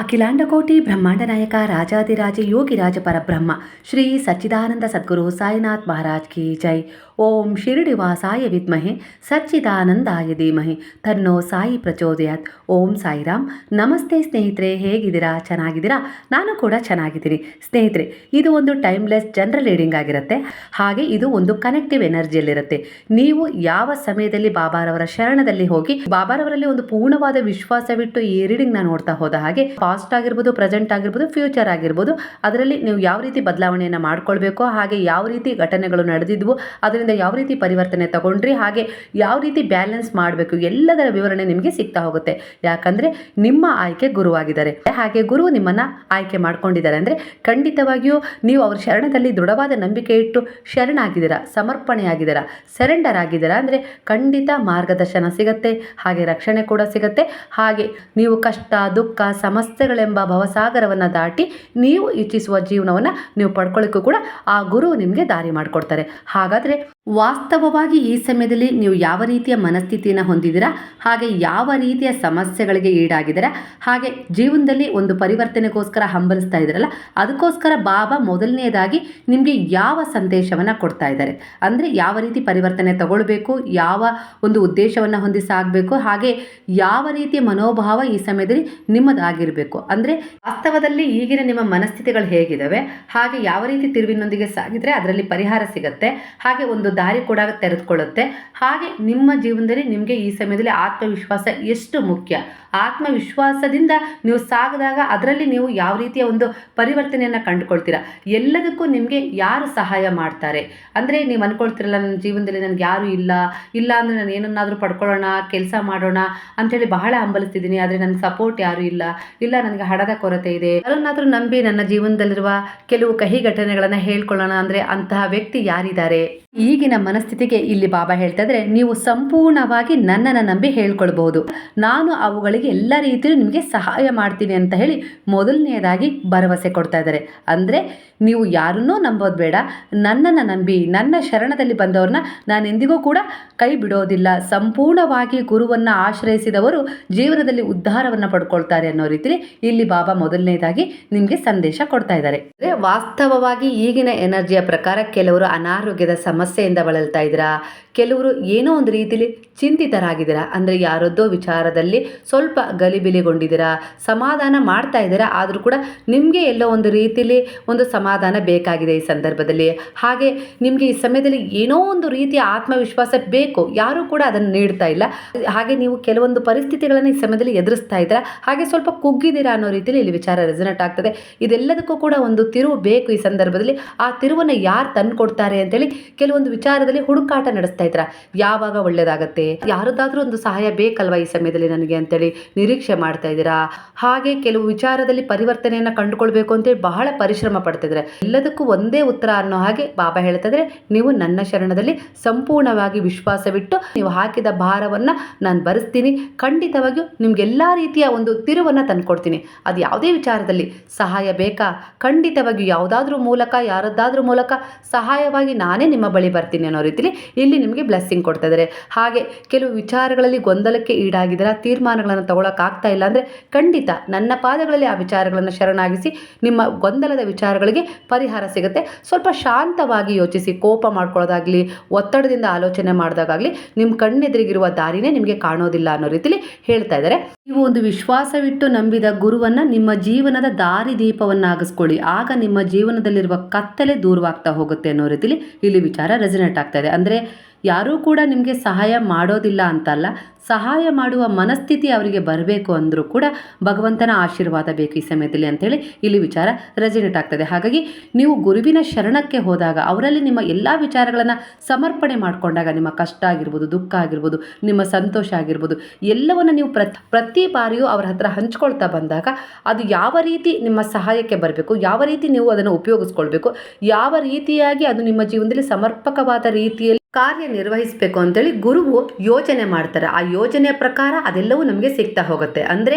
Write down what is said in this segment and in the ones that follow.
ಅಖಿಲಾಂಡಕೋಟಿ ಬ್ರಹ್ಮಾಂಡ ನಾಯಕ ರಾಜಾದಿರಾಜ ಯೋಗಿರಾಜ ಪರಬ್ರಹ್ಮ, ಶ್ರೀ ಸಚ್ಚಿದಾನಂದ ಸದ್ಗುರು ಸಾಯಿನಾಥ್ ಮಹಾರಾಜ್ ಕಿ ಜೈ. ಓಂ ಶಿರಡಿ ವಾಸಾಯ ವಿದ್ಮಹೆ, ಸಚ್ಚಿದಾನಂದಾಯ ಧೀಮಹಿ. ತನ್ನೋ ಸಾಯಿ ಪ್ರಚೋದಯಾತ್. ಓಂ ಸಾಯಿರಾಮ್. ನಮಸ್ತೆ ಸ್ನೇಹಿತರೆ, ಹೇಗಿದ್ದೀರಾ? ಚೆನ್ನಾಗಿದ್ದೀರಾ? ನಾನು ಕೂಡ ಚೆನ್ನಾಗಿದ್ದೀನಿ. ಸ್ನೇಹಿತರೆ, ಇದು ಒಂದು ಟೈಮ್ಲೆಸ್ ಜನರಲ್ ರೀಡಿಂಗ್ ಆಗಿರುತ್ತೆ. ಹಾಗೆ ಇದು ಒಂದು ಕನೆಕ್ಟಿವ್ ಎನರ್ಜಿಯಲ್ಲಿರುತ್ತೆ. ನೀವು ಯಾವ ಸಮಯದಲ್ಲಿ ಬಾಬಾರವರ ಶರಣದಲ್ಲಿ ಹೋಗಿ, ಬಾಬಾರವರಲ್ಲಿ ಒಂದು ಪೂರ್ಣವಾದ ವಿಶ್ವಾಸವಿಟ್ಟು ಈ ರೀಡಿಂಗ್ನ ನೋಡ್ತಾ ಹೋದ ಹಾಗೆ ಪಾಸ್ಟ್ ಆಗಿರ್ಬೋದು ಪ್ರೆಸೆಂಟ್ ಆಗಿರ್ಬೋದು ಫ್ಯೂಚರ್ ಆಗಿರ್ಬೋದು, ಅದರಲ್ಲಿ ನೀವು ಯಾವ ರೀತಿ ಬದಲಾವಣೆಯನ್ನು ಮಾಡ್ಕೊಳ್ಬೇಕು, ಹಾಗೆ ಯಾವ ರೀತಿ ಘಟನೆಗಳು ನಡೆದಿದ್ವು, ಅದರಿಂದ ಯಾವ ರೀತಿ ಪರಿವರ್ತನೆ ತಗೊಂಡ್ರಿ, ಹಾಗೆ ಯಾವ ರೀತಿ ಬ್ಯಾಲೆನ್ಸ್ ಮಾಡಬೇಕು, ಎಲ್ಲದರ ವಿವರಣೆ ನಿಮಗೆ ಸಿಗ್ತಾ ಹೋಗುತ್ತೆ. ಯಾಕಂದರೆ ನಿಮ್ಮ ಆಯ್ಕೆ ಗುರುವಾಗಿದ್ದಾರೆ. ಹಾಗೆ ಗುರು ನಿಮ್ಮನ್ನು ಆಯ್ಕೆ ಮಾಡ್ಕೊಂಡಿದ್ದಾರೆ. ಅಂದರೆ ಖಂಡಿತವಾಗಿಯೂ ನೀವು ಅವ್ರ ಶರಣದಲ್ಲಿ ದೃಢವಾದ ನಂಬಿಕೆ ಇಟ್ಟು ಶರಣಾಗಿದ್ದೀರಾ, ಸಮರ್ಪಣೆಯಾಗಿದ್ದೀರಾ ಸೆರೆಂಡರ್ ಆಗಿದ್ದೀರಾ, ಅಂದರೆ ಖಂಡಿತ ಮಾರ್ಗದರ್ಶನ ಸಿಗುತ್ತೆ, ಹಾಗೆ ರಕ್ಷಣೆ ಕೂಡ ಸಿಗುತ್ತೆ, ಹಾಗೆ ನೀವು ಕಷ್ಟ, ದುಃಖ ಸಮಸ್ಯೆಗಳೆಂಬ ಭವಸಾಗರವನ್ನು ದಾಟಿ ನೀವು ಇಚ್ಛಿಸುವ ಜೀವನವನ್ನು ನೀವು ಪಡ್ಕೊಳ್ಳಿಕ್ಕೂ ಕೂಡ ಆ ಗುರು ನಿಮಗೆ ದಾರಿ ಮಾಡಿಕೊಡ್ತಾರೆ. ಹಾಗಾದರೆ ವಾಸ್ತವವಾಗಿ ಈ ಸಮಯದಲ್ಲಿ ನೀವು ಯಾವ ರೀತಿಯ ಮನಸ್ಥಿತಿಯನ್ನು ಹೊಂದಿದ್ದೀರಾ? ಹಾಗೆ ಯಾವ ರೀತಿಯ ಸಮಸ್ಯೆಗಳಿಗೆ ಈಡಾಗಿದ್ದೀರ? ಹಾಗೆ ಜೀವನದಲ್ಲಿ ಒಂದು ಪರಿವರ್ತನೆಗೋಸ್ಕರ ಹಂಬಲಿಸ್ತಾ ಇದ್ದೀರಲ್ಲ, ಅದಕ್ಕೋಸ್ಕರ ಬಾಬಾ ಮೊದಲನೆಯದಾಗಿ ನಿಮಗೆ ಯಾವ ಸಂದೇಶವನ್ನು ಕೊಡ್ತಾ ಇದ್ದಾರೆ? ಅಂದರೆ ಯಾವ ರೀತಿ ಪರಿವರ್ತನೆ ತಗೊಳ್ಬೇಕು, ಯಾವ ಒಂದು ಉದ್ದೇಶವನ್ನು ಹೊಂದಿ ಸಾಗಬೇಕು, ಹಾಗೆ ಯಾವ ರೀತಿಯ ಮನೋಭಾವ ಈ ಸಮಯದಲ್ಲಿ ನಿಮ್ಮದಾಗಿರಬೇಕು? ಅಂದರೆ ವಾಸ್ತವದಲ್ಲಿ ಈಗಿನ ನಿಮ್ಮ ಮನಸ್ಥಿತಿಗಳು ಹೇಗಿದ್ದಾವೆ? ಹಾಗೆ ಯಾವ ರೀತಿ ತಿರುವಿನೊಂದಿಗೆ ಸಾಗಿದರೆ ಅದರಲ್ಲಿ ಪರಿಹಾರ ಸಿಗುತ್ತೆ? ಹಾಗೆ ಒಂದು ದಾರಿ ಕೂಡ ತೆರೆದುಕೊಳ್ಳುತ್ತೆ. ಹಾಗೆ ನಿಮ್ಮ ಜೀವನದಲ್ಲಿ ನಿಮಗೆ ಈ ಸಮಯದಲ್ಲಿ ಆತ್ಮವಿಶ್ವಾಸ ಎಷ್ಟು ಮುಖ್ಯ? ಆತ್ಮವಿಶ್ವಾಸದಿಂದ ನೀವು ಸಾಗಿದಾಗ ಅದರಲ್ಲಿ ನೀವು ಯಾವ ರೀತಿಯ ಒಂದು ಪರಿವರ್ತನೆಯನ್ನು ಕಂಡುಕೊಳ್ತೀರಾ? ಎಲ್ಲದಕ್ಕೂ ನಿಮಗೆ ಯಾರು ಸಹಾಯ ಮಾಡ್ತಾರೆ? ಅಂದರೆ ನೀವು ಅಂದ್ಕೊಳ್ತಿರಲ್ಲ ನನ್ನ ಜೀವನದಲ್ಲಿ ನನಗೆ ಯಾರು ಇಲ್ಲ ಇಲ್ಲ ಅಂದರೆ ನಾನು ಏನನ್ನಾದರೂ ಪಡ್ಕೊಳ್ಳೋಣ, ಕೆಲಸ ಮಾಡೋಣ ಅಂಥೇಳಿ ಬಹಳ ಹಂಬಲಿಸ್ತಿದ್ದೀನಿ. ಆದರೆ ನನಗೆ ಸಪೋರ್ಟ್ ಯಾರು ಇಲ್ಲ ಇಲ್ಲ ನನಗೆ ಹಣದ ಕೊರತೆ ಇದೆ. ಯಾರನ್ನಾದರೂ ನಂಬಿ ನನ್ನ ಜೀವನದಲ್ಲಿರುವ ಕೆಲವು ಕಹಿ ಘಟನೆಗಳನ್ನು ಹೇಳ್ಕೊಳ್ಳೋಣ ಅಂದರೆ ಅಂತಹ ವ್ಯಕ್ತಿ ಯಾರಿದ್ದಾರೆ? ಈಗಿನ ಮನಸ್ಥಿತಿಗೆ ಇಲ್ಲಿ ಬಾಬಾ ಹೇಳ್ತಾ ನೀವು ಸಂಪೂರ್ಣವಾಗಿ ನನ್ನನ್ನು ನಂಬಿ ಹೇಳ್ಕೊಳ್ಬಹುದು. ನಾನು ಅವುಗಳಿಗೆ ಎಲ್ಲ ರೀತಿಯಲ್ಲೂ ನಿಮಗೆ ಸಹಾಯ ಮಾಡ್ತೀನಿ ಅಂತ ಹೇಳಿ ಮೊದಲನೆಯದಾಗಿ ಭರವಸೆ ಕೊಡ್ತಾ ಇದ್ದಾರೆ ಅಂದರೆ ನೀವು ಯಾರನ್ನೂ ನಂಬೋದು ಬೇಡ, ನನ್ನನ್ನು ನಂಬಿ, ನನ್ನ ಶರಣದಲ್ಲಿ ಬಂದವ್ರನ್ನ ನಾನು ಎಂದಿಗೂ ಕೂಡ ಕೈ ಬಿಡೋದಿಲ್ಲ. ಸಂಪೂರ್ಣವಾಗಿ ಗುರುವನ್ನು ಆಶ್ರಯಿಸಿದವರು ಜೀವನದಲ್ಲಿ ಉದ್ಧಾರವನ್ನು ಪಡ್ಕೊಳ್ತಾರೆ ಅನ್ನೋ ರೀತಿಲಿ ಇಲ್ಲಿ ಬಾಬಾ ಮೊದಲನೇದಾಗಿ ನಿಮಗೆ ಸಂದೇಶ ಕೊಡ್ತಾ ಇದ್ದಾರೆ ವಾಸ್ತವವಾಗಿ ಈಗಿನ ಎನರ್ಜಿಯ ಪ್ರಕಾರ ಕೆಲವರು ಅನಾರೋಗ್ಯದ ಸಮಸ್ಯೆಯಿಂದ ಬಳಲ್ತಾ ಇದ್ದೀರಾ ಕೆಲವರು ಏನೋ ಒಂದು ರೀತಿಯಲ್ಲಿ ಚಿಂತಿತರಾಗಿದ್ದೀರಾ? ಅಂದರೆ ಯಾರದ್ದೋ ವಿಚಾರದಲ್ಲಿ ಸ್ವಲ್ಪ ಗಲಿಬಿಲಿಗೊಂಡಿದ್ದೀರಾ? ಸಮಾಧಾನ ಮಾಡ್ತಾ ಇದ್ದೀರಾ? ಆದರೂ ಕೂಡ ನಿಮಗೆ ಎಲ್ಲೋ ಒಂದು ರೀತಿಲಿ ಒಂದು ಸಮಾಧಾನ ಬೇಕಾಗಿದೆ ಈ ಸಂದರ್ಭದಲ್ಲಿ. ಹಾಗೆ ನಿಮಗೆ ಈ ಸಮಯದಲ್ಲಿ ಏನೋ ಒಂದು ರೀತಿಯ ಆತ್ಮವಿಶ್ವಾಸ ಬೇಕು. ಯಾರೂ ಕೂಡ ಅದನ್ನು ನೀಡ್ತಾ ಇಲ್ಲ. ಹಾಗೆ ನೀವು ಕೆಲವೊಂದು ಪರಿಸ್ಥಿತಿಗಳನ್ನು ಈ ಸಮಯದಲ್ಲಿ ಎದುರಿಸ್ತಾ ಇದ್ದೀರಾ? ಹಾಗೆ ಸ್ವಲ್ಪ ಕುಗ್ಗಿದ್ದೀರಾ ಅನ್ನೋ ರೀತಿಯಲ್ಲಿ ಇಲ್ಲಿ ವಿಚಾರ ರೆಸನೆಟ್ ಆಗ್ತದೆ. ಇದೆಲ್ಲದಕ್ಕೂ ಕೂಡ ಒಂದು ತಿರುವು ಬೇಕು ಈ ಸಂದರ್ಭದಲ್ಲಿ. ಆ ತಿರುವನ್ನು ಯಾರು ತಂದುಕೊಡ್ತಾರೆ ಅಂತೇಳಿ ಕೆಲವೊಂದು ವಿಚಾರದಲ್ಲಿ ಹುಡುಕಾಟ ನಡೆಸ್ತಾ ಇದ್ದೀರಾ? ಯಾವಾಗ ಒಳ್ಳೇದಾಗತ್ತೆ? ಯಾರದ್ದಾದ್ರೂ ಒಂದು ಸಹಾಯ ಬೇಕಲ್ವಾ ಈ ಸಮಯದಲ್ಲಿ ನನಗೆ ಅಂತೇಳಿ ನಿರೀಕ್ಷೆ ಮಾಡ್ತಾ ಇದ್ದೀರಾ? ಹಾಗೆ ಕೆಲವು ವಿಚಾರದಲ್ಲಿ ಪರಿವರ್ತನೆಯನ್ನು ಕಂಡುಕೊಳ್ಬೇಕು ಅಂತೇಳಿ ಬಹಳ ಪರಿಶ್ರಮ ಪಡ್ತಿದ್ರೆ, ಎಲ್ಲದಕ್ಕೂ ಒಂದೇ ಉತ್ತರ ಅನ್ನೋ ಹಾಗೆ ಬಾಬಾ ಹೇಳ್ತಾ ಇದ್ರೆ, ನೀವು ನನ್ನ ಶರಣದಲ್ಲಿ ಸಂಪೂರ್ಣವಾಗಿ ವಿಶ್ವಾಸವಿಟ್ಟು ನೀವು ಹಾಕಿದ ಭಾರವನ್ನ ನಾನು ಭರಿಸ್ತೀನಿ ಖಂಡಿತವಾಗಿಯೂ ನಿಮ್ಗೆಲ್ಲ ರೀತಿಯ ಒಂದು ತಿರುವನ್ನ ತಂದ್ಕೊಡ್ತೀನಿ. ಅದು ಯಾವುದೇ ವಿಚಾರದಲ್ಲಿ ಸಹಾಯ ಬೇಕಾ? ಖಂಡಿತವಾಗಿಯೂ ಯಾವುದಾದ್ರೂ ಮೂಲಕ, ಯಾರದ್ದಾದ್ರೂ ಮೂಲಕ ಸಹಾಯವಾಗಿ ನಾನೇ ನಿಮ್ಮ ಬಳಿ ಬರ್ತೀನಿ ಅನ್ನೋ ರೀತಿಲಿ ಇಲ್ಲಿ ನಿಮಗೆ ಬ್ಲೆಸ್ಸಿಂಗ್ ಕೊಡ್ತಾ ಇದ್ದಾರೆ ಹಾಗೆ ಕೆಲವು ವಿಚಾರಗಳಲ್ಲಿ ಗೊಂದಲಕ್ಕೆ ಈಡಾಗಿದ್ದೀರಾ ತೀರ್ಮಾನಗಳನ್ನು ತಗೊಳಕ್ಕಾಗ್ತಾ ಇಲ್ಲ ಅಂದರೆ ಖಂಡಿತ ನನ್ನ ಪಾದಗಳಲ್ಲಿ ಆ ವಿಚಾರಗಳನ್ನು ಶರಣಾಗಿಸಿ ನಿಮ್ಮ ಗೊಂದಲದ ವಿಚಾರಗಳಿಗೆ ಪರಿಹಾರ ಸಿಗುತ್ತೆ. ಸ್ವಲ್ಪ ಶಾಂತವಾಗಿ ಯೋಚಿಸಿ, ಕೋಪ ಮಾಡ್ಕೊಳ್ಳೋದಾಗಲಿ, ಒತ್ತಡದಿಂದ ಆಲೋಚನೆ ಮಾಡಿದಾಗಲಿ ನಿಮ್ಮ ಕಣ್ಣೆದುರಿಗಿರುವ ದಾರಿನೇ ನಿಮಗೆ ಕಾಣೋದಿಲ್ಲ ಅನ್ನೋ ರೀತಿಲಿ ಹೇಳ್ತಾ ಇದ್ದಾರೆ ನೀವು ಒಂದು ವಿಶ್ವಾಸವಿಟ್ಟು ನಂಬಿದ ಗುರುವನ್ನ ನಿಮ್ಮ ಜೀವನದ ದಾರಿ ದೀಪವನ್ನಾಗಿಸ್ಕೊಳ್ಳಿ. ಆಗ ನಿಮ್ಮ ಜೀವನದಲ್ಲಿರುವ ಕತ್ತಲೆ ದೂರವಾಗ್ತಾ ಹೋಗುತ್ತೆ ಅನ್ನೋ ರೀತಿಲಿ ಇಲ್ಲಿ ವಿಚಾರ ರೆಸಿನೆಟ್ ಆಗ್ತಾ ಇದೆ. ಅಂದರೆ ಯಾರೂ ಕೂಡ ನಿಮಗೆ ಸಹಾಯ ಮಾಡೋದಿಲ್ಲ ಅಂತಲ್ಲ. ಸಹಾಯ ಮಾಡುವ ಮನಸ್ಥಿತಿ ಅವರಿಗೆ ಬರಬೇಕು ಅಂದರೂ ಕೂಡ ಭಗವಂತನ ಆಶೀರ್ವಾದ ಬೇಕು ಈ ಸಮಯದಲ್ಲಿ ಅಂತೇಳಿ ಇಲ್ಲಿ ವಿಚಾರ ರೆಸಿನೇಟ್ ಆಗ್ತದೆ. ಹಾಗಾಗಿ ನೀವು ಗುರುವಿನ ಶರಣಕ್ಕೆ ಹೋದಾಗ ಅವರಲ್ಲಿ ನಿಮ್ಮ ಎಲ್ಲ ವಿಚಾರಗಳನ್ನು ಸಮರ್ಪಣೆ ಮಾಡಿಕೊಂಡಾಗ ನಿಮ್ಮ ಕಷ್ಟ ಆಗಿರ್ಬೋದು, ದುಃಖ ಆಗಿರ್ಬೋದು, ನಿಮ್ಮ ಸಂತೋಷ ಆಗಿರ್ಬೋದು, ಎಲ್ಲವನ್ನು ನೀವು ಪ್ರತಿ ಪ್ರತಿ ಬಾರಿಯೂ ಅವರ ಹತ್ರ ಹಂಚ್ಕೊಳ್ತಾ ಬಂದಾಗ ಅದು ಯಾವ ರೀತಿ ನಿಮ್ಮ ಸಹಾಯಕ್ಕೆ ಬರಬೇಕು, ಯಾವ ರೀತಿ ನೀವು ಅದನ್ನು ಉಪಯೋಗಿಸ್ಕೊಳ್ಬೇಕು, ಯಾವ ರೀತಿಯಾಗಿ ಅದು ನಿಮ್ಮ ಜೀವನದಲ್ಲಿ ಸಮರ್ಪಕವಾದ ರೀತಿಯಲ್ಲಿ ಕಾರ್ಯನಿರ್ವಹಿಸಬೇಕು ಅಂತೇಳಿ ಗುರುವು ಯೋಚನೆ ಮಾಡ್ತಾರೆ. ಆ ಯೋಜನೆಯ ಪ್ರಕಾರ ಅದೆಲ್ಲವೂ ನಮಗೆ ಸಿಗ್ತಾ ಹೋಗುತ್ತೆ. ಅಂದರೆ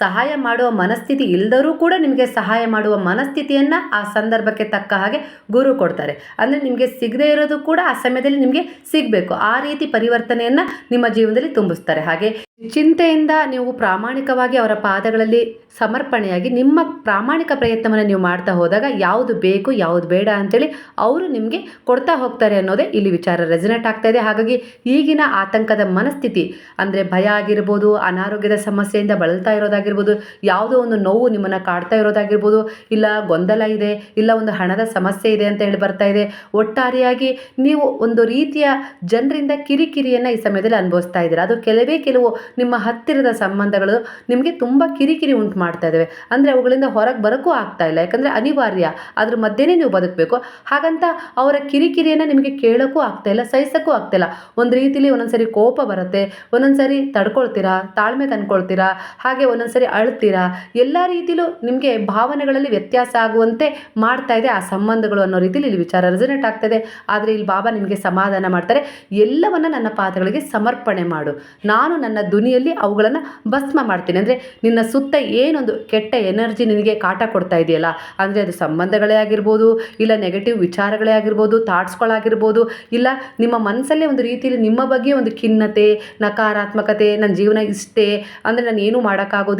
ಸಹಾಯ ಮಾಡುವ ಮನಸ್ಥಿತಿ ಇಲ್ಲದರೂ ಕೂಡ ನಿಮಗೆ ಸಹಾಯ ಮಾಡುವ ಮನಸ್ಥಿತಿಯನ್ನು ಆ ಸಂದರ್ಭಕ್ಕೆ ತಕ್ಕ ಹಾಗೆ ಗುರು ಕೊಡ್ತಾರೆ. ಅಂದರೆ ನಿಮಗೆ ಸಿಗದೇ ಇರೋದು ಕೂಡ ಆ ಸಮಯದಲ್ಲಿ ನಿಮಗೆ ಸಿಗಬೇಕು. ಆ ರೀತಿ ಪರಿವರ್ತನೆಯನ್ನು ನಿಮ್ಮ ಜೀವನದಲ್ಲಿ ತುಂಬಿಸ್ತಾರೆ. ಹಾಗೆ ಚಿಂತೆಯಿಂದ ನೀವು ಪ್ರಾಮಾಣಿಕವಾಗಿ ಅವರ ಪಾದಗಳಲ್ಲಿ ಸಮರ್ಪಣೆಯಾಗಿ ನಿಮ್ಮ ಪ್ರಾಮಾಣಿಕ ಪ್ರಯತ್ನವನ್ನು ನೀವು ಮಾಡ್ತಾ ಹೋದಾಗ ಯಾವುದು ಬೇಕು, ಯಾವುದು ಬೇಡ ಅಂತೇಳಿ ಅವರು ನಿಮಗೆ ಕೊಡ್ತಾ ಹೋಗ್ತಾರೆ ಅನ್ನೋದೇ ಇಲ್ಲಿ ವಿಚಾರ ರೆಸಿನೇಟ್ ಆಗ್ತಾ ಇದೆ. ಹಾಗಾಗಿ ಈಗಿನ ಆತಂಕದ ಮನಸ್ಥಿತಿ ಅಂದರೆ ಭಯ ಆಗಿರ್ಬೋದು, ಅನಾರೋಗ್ಯದ ಸಮಸ್ಯೆಯಿಂದ ಬಳಲ್ತಾ ಇರೋದಾಗಿರ್ಬೋದು ಯಾವುದೋ ಒಂದು ನೋವು ನಿಮ್ಮನ್ನು ಕಾಡ್ತಾ ಇರೋದಾಗಿರ್ಬೋದು, ಇಲ್ಲ ಗೊಂದಲ ಇದೆ, ಇಲ್ಲ ಒಂದು ಹಣದ ಸಮಸ್ಯೆ ಇದೆ ಅಂತ ಹೇಳಿ ಬರ್ತಾ ಇದೆ, ಒಟ್ಟಾರೆಯಾಗಿ ನೀವು ಒಂದು ರೀತಿಯ ಜನರಿಂದ ಕಿರಿಕಿರಿಯನ್ನು ಈ ಸಮಯದಲ್ಲಿ ಅನುಭವಿಸ್ತಾ ಇದ್ದೀರಾ? ಅದು ಕೆಲವೇ ಕೆಲವು ನಿಮ್ಮ ಹತ್ತಿರದ ಸಂಬಂಧಗಳು ನಿಮಗೆ ತುಂಬ ಕಿರಿಕಿರಿ ಉಂಟು ಮಾಡ್ತಾ ಇದ್ದಾವೆ. ಅಂದರೆ ಅವುಗಳಿಂದ ಹೊರಗೆ ಬರೋಕ್ಕೂ ಆಗ್ತಾ ಇಲ್ಲ. ಯಾಕಂದರೆ ಅನಿವಾರ್ಯ. ಅದ್ರ ಮಧ್ಯೆನೇ ನೀವು ಬದುಕಬೇಕು. ಹಾಗಂತ ಅವರ ಕಿರಿಕಿರಿಯನ್ನು ನಿಮಗೆ ಕೇಳೋಕ್ಕೂ ಆಗ್ತಾ ಇಲ್ಲ, ಸಹಿಸೋಕ್ಕೂ ಆಗ್ತಾ ಇಲ್ಲ. ಒಂದು ರೀತಿಲಿ ಒಂದೊಂದ್ಸರಿ ಕೋಪ ಬರುತ್ತೆ, ಒಂದೊಂದ್ಸರಿ ತಡ್ಕೊಳ್ತೀರಾ, ತಾಳ್ಮೆ ತಂದ್ಕೊಳ್ತೀರಾ, ಹಾಗೆ ಒಂದೊಂದ್ಸರಿ ಅಳ್ತೀರಾ? ಎಲ್ಲ ರೀತಿಲೂ ನಿಮಗೆ ಭಾವನೆಗಳಲ್ಲಿ ವ್ಯತ್ಯಾಸ ಆಗುವಂತೆ ಮಾಡ್ತಾ ಇದೆ ಆ ಸಂಬಂಧಗಳು ಅನ್ನೋ ರೀತಿಲಿ ಇಲ್ಲಿ ವಿಚಾರ ರೆಸನೇಟ್ ಆಗ್ತದೆ. ಆದರೆ ಇಲ್ಲಿ ಬಾಬಾ ನಿಮಗೆ ಸಮಾಧಾನ ಮಾಡ್ತಾರೆ, ಎಲ್ಲವನ್ನ ನನ್ನ ಪಾದಗಳಿಗೆ ಸಮರ್ಪಣೆ ಮಾಡು. ನಾನು ನನ್ನ ಧ್ವನಿಯಲ್ಲಿ ಅವುಗಳನ್ನು ಭಸ್ಮ ಮಾಡ್ತೀನಿ. ಅಂದರೆ ನಿನ್ನ ಸುತ್ತ ಏನೊಂದು ಕೆಟ್ಟ ಎನರ್ಜಿ ನಿನಗೆ ಕಾಟ ಕೊಡ್ತಾ ಇದೆಯಲ್ಲ, ಅಂದರೆ ಅದು ಸಂಬಂಧಗಳೇ ಆಗಿರ್ಬೋದು, ಇಲ್ಲ ನೆಗೆಟಿವ್ ವಿಚಾರಗಳೇ ಆಗಿರ್ಬೋದು ಥಾಟ್ಸ್ಗಳಾಗಿರ್ಬೋದು ಇಲ್ಲ ನಿಮ್ಮ ಮನಸ್ಸಲ್ಲೇ ಒಂದು ರೀತಿಯಲ್ಲಿ ನಿಮ್ಮ ಬಗ್ಗೆ ಒಂದು ಖಿನ್ನತೆ, ನಕಾರಾತ್ಮಕತೆ ನನ್ನ ಜೀವನ ಇಷ್ಟೇ, ಅಂದರೆ ನಾನು ಏನೂ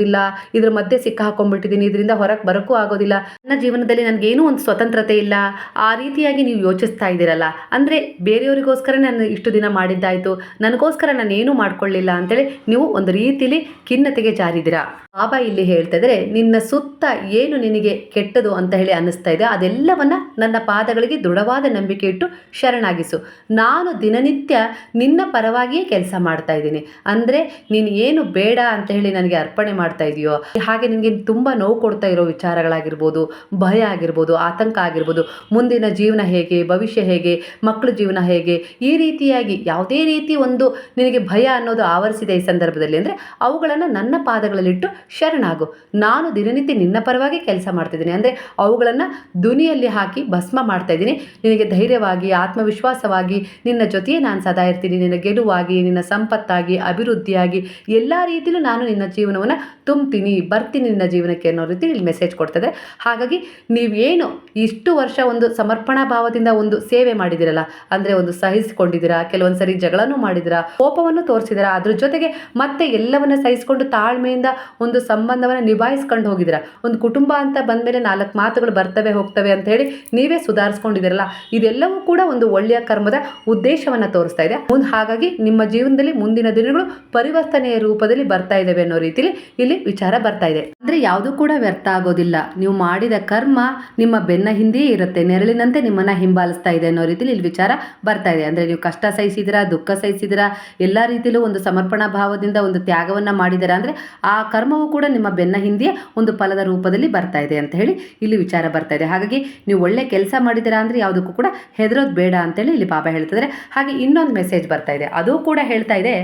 ಮಾಡೋಕ್ಕಾಗೋದಿಲ್ಲ ಇದ್ರ ಮಧ್ಯೆ ಸಿಕ್ಕಾಕೊಂಡ್ಬಿಟ್ಟಿದ್ದೀನಿ ಇದರಿಂದ ಹೊರಗೆ ಬರೋಕ್ಕೂ ಆಗೋದಿಲ್ಲ. ನನ್ನ ಜೀವನದಲ್ಲಿ ನನಗೇನೂ ಒಂದು ಸ್ವತಂತ್ರತೆ ಇಲ್ಲ. ಆ ರೀತಿಯಾಗಿ ನೀವು ಯೋಚಿಸ್ತಾ ಇದ್ದೀರಲ್ಲ. ಅಂದರೆ ಬೇರೆಯವರಿಗೋಸ್ಕರ ನಾನು ಇಷ್ಟು ದಿನ ಮಾಡಿದ್ದಾಯಿತು, ನನಗೋಸ್ಕರ ನಾನು ಏನೂ ಮಾಡ್ಕೊಳ್ಳಿಲ್ಲ ಅಂತೇಳಿ ನೀವು ಒಂದು ರೀತಿಲಿ ಖಿನ್ನತೆಗೆ ಜಾರಿದ್ದೀರಾ? ಬಾಬಾ ಇಲ್ಲಿ ಹೇಳ್ತಾ ಇದ್ರೆ ನಿನ್ನ ಸುತ್ತ ಏನು ನಿನಗೆ ಕೆಟ್ಟದು ಅಂತ ಹೇಳಿ ಅನ್ನಿಸ್ತಾ ಇದೆ. ಅದೆಲ್ಲವನ್ನ ನನ್ನ ಪಾದಗಳಿಗೆ ದೃಢವಾದ ನಂಬಿಕೆ ಇಟ್ಟು ಶರಣಾಗಿಸು. ನಾನು ದಿನನಿತ್ಯ ನಿನ್ನ ಪರವಾಗಿಯೇ ಕೆಲಸ ಮಾಡ್ತಾ ಇದ್ದೀನಿ. ಅಂದರೆ ನೀನು ಏನು ಬೇಡ ಅಂತ ಹೇಳಿ ನನಗೆ ಅರ್ಪಣೆ ಮಾಡ್ತಾ ಇದೆಯೋ? ಹಾಗೆ ನಿನಗೆ ತುಂಬ ನೋವು ಕೊಡ್ತಾ ಇರೋ ವಿಚಾರಗಳಾಗಿರ್ಬೋದು, ಭಯ ಆಗಿರ್ಬೋದು, ಆತಂಕ ಆಗಿರ್ಬೋದು, ಮುಂದಿನ ಜೀವನ ಹೇಗೆ, ಭವಿಷ್ಯ ಹೇಗೆ, ಮಕ್ಕಳ ಜೀವನ ಹೇಗೆ, ಈ ರೀತಿಯಾಗಿ ಯಾವುದೇ ರೀತಿ ಒಂದು ನಿನಗೆ ಭಯ ಅನ್ನೋದು ಆವರಿಸಿದೆ ಈ ಸಂದರ್ಭದಲ್ಲಿ. ಅಂದರೆ ಅವುಗಳನ್ನು ನನ್ನ ಪಾದಗಳಲ್ಲಿಟ್ಟು ಶರಣಾಗು. ನಾನು ದಿನನಿತ್ಯ ನಿನ್ನ ಪರವಾಗಿ ಕೆಲಸ ಮಾಡ್ತಿದ್ದೀನಿ. ಅಂದರೆ ಅವುಗಳನ್ನು ಧ್ವನಿಯಲ್ಲಿ ಹಾಕಿ ಭಸ್ಮ ಮಾಡ್ತಾ ಇದ್ದೀನಿ. ನಿನಗೆ ಧೈರ್ಯವಾಗಿ, ಆತ್ಮವಿಶ್ವಾಸವಾಗಿ, ನಿನ್ನ ಜೊತೆಯೇ ನಾನು ಸದಾ ಇರ್ತೀನಿ. ನಿನ್ನ ಗೆಲುವಾಗಿ, ನಿನ್ನ ಸಂಪತ್ತಾಗಿ, ಅಭಿವೃದ್ಧಿಯಾಗಿ ಎಲ್ಲ ರೀತಿಯಲ್ಲೂ ನಾನು ನಿನ್ನ ಜೀವನವನ್ನು ತುಂಬ್ತೀನಿ, ಬರ್ತೀನಿ ನಿನ್ನ ಜೀವನಕ್ಕೆ ಅನ್ನೋ ರೀತಿ ಇಲ್ಲಿ ಮೆಸೇಜ್ ಕೊಡ್ತದೆ. ಹಾಗಾಗಿ ನೀವೇನು ಇಷ್ಟು ವರ್ಷ ಒಂದು ಸಮರ್ಪಣಾ ಭಾವದಿಂದ ಒಂದು ಸೇವೆ ಮಾಡಿದಿರಲ್ಲ ಅಂದರೆ ಒಂದು ಸಹಿಸಿಕೊಂಡಿದ್ದೀರಾ ಕೆಲವೊಂದು ಸರಿ ಜಗಳನೂ ಮಾಡಿದಿರಾ ಕೋಪವನ್ನು ತೋರಿಸಿದಿರಾ ಅದ್ರ ಜೊತೆಗೆ ಮತ್ತೆ ಎಲ್ಲವನ್ನ ಸಹಿಸಿಕೊಂಡು ತಾಳ್ಮೆಯಿಂದ ಒಂದು ಸಂಬಂಧವನ್ನು ನಿಭಾಯಿಸ್ಕೊಂಡು ಹೋಗಿದ್ದೀರಾ? ಒಂದು ಕುಟುಂಬ ಅಂತ ಬಂದಮೇಲೆ ನಾಲ್ಕು ಮಾತುಗಳು ಬರ್ತವೆ, ಹೋಗ್ತವೆ ಅಂತ ಹೇಳಿ ನೀವೇ ಸುಧಾರಿಸ್ಕೊಂಡಿದ್ದೀರಲ್ಲ, ಇದೆಲ್ಲವೂ ಕೂಡ ಒಂದು ಒಳ್ಳೆಯ ಕರ್ಮದ ಉದ್ದೇಶವನ್ನು ತೋರಿಸ್ತಾ ಇದೆ. ಮುಂದೆ ಹಾಗಾಗಿ ನಿಮ್ಮ ಜೀವನದಲ್ಲಿ ಮುಂದಿನ ದಿನಗಳು ಪರಿವರ್ತನೆಯ ರೂಪದಲ್ಲಿ ಬರ್ತಾ ಇದ್ದಾವೆ ಅನ್ನೋ ರೀತಿಯಲ್ಲಿ ಇಲ್ಲಿ ವಿಚಾರ ಬರ್ತಾ ಇದೆ. ಅಂದ್ರೆ ಯಾವುದು ಕೂಡ ವ್ಯರ್ಥ ಆಗೋದಿಲ್ಲ. ನೀವು ಮಾಡಿದ ಕರ್ಮ ನಿಮ್ಮ ಬೆನ್ನ ಹಿಂದೆಯೇ ಇರುತ್ತೆ, ನೆರಳಿನಂತೆ ನಿಮ್ಮನ್ನ ಹಿಂಬಾಲಿಸ್ತಾ ಇದೆ ಅನ್ನೋ ರೀತಿಯಲ್ಲಿ ಇಲ್ಲಿ ವಿಚಾರ ಬರ್ತಾ ಇದೆ. ಅಂದ್ರೆ ನೀವು ಕಷ್ಟ ಸಹಿಸಿದಿರಾ, ದುಃಖ ಸಹಿಸಿದಿರಾ, ಎಲ್ಲ ರೀತಿಯಲ್ಲೂ ಒಂದು ಸಮರ್ಪಣಾ ಭಾವದಿಂದ ಒಂದು ತ್ಯಾಗವನ್ನ ಮಾಡಿದಿರಾ ಅಂದ್ರೆ ಆ ಕರ್ಮವು ಕೂಡ ನಿಮ್ಮ ಬೆನ್ನ ಹಿಂದೆಯೇ ಒಂದು ಫಲದ ರೂಪದಲ್ಲಿ ಬರ್ತಾ ಇದೆ ಅಂತ ಹೇಳಿ ಇಲ್ಲಿ ವಿಚಾರ ಬರ್ತಾ ಇದೆ. ಹಾಗಾಗಿ ನೀವು ಒಳ್ಳೆ ಕೆಲಸ ಮಾಡಿದಿರಾ ಅಂದ್ರೆ ಯಾವುದಕ್ಕೂ ಕೂಡ ಹೆದರೋದು ಬೇಡ ಅಂತೇಳಿ ಇಲ್ಲಿ ಬಾಬಾ ಹೇಳ್ತಿದ್ದಾರೆ. ಹಾಗೆ ಇನ್ನೊಂದು ಮೆಸೇಜ್ ಬರ್ತಾ ಇದೆ. ಅದು ಕೂಡ ಹೇಳ್ತಾ ಇದೆ.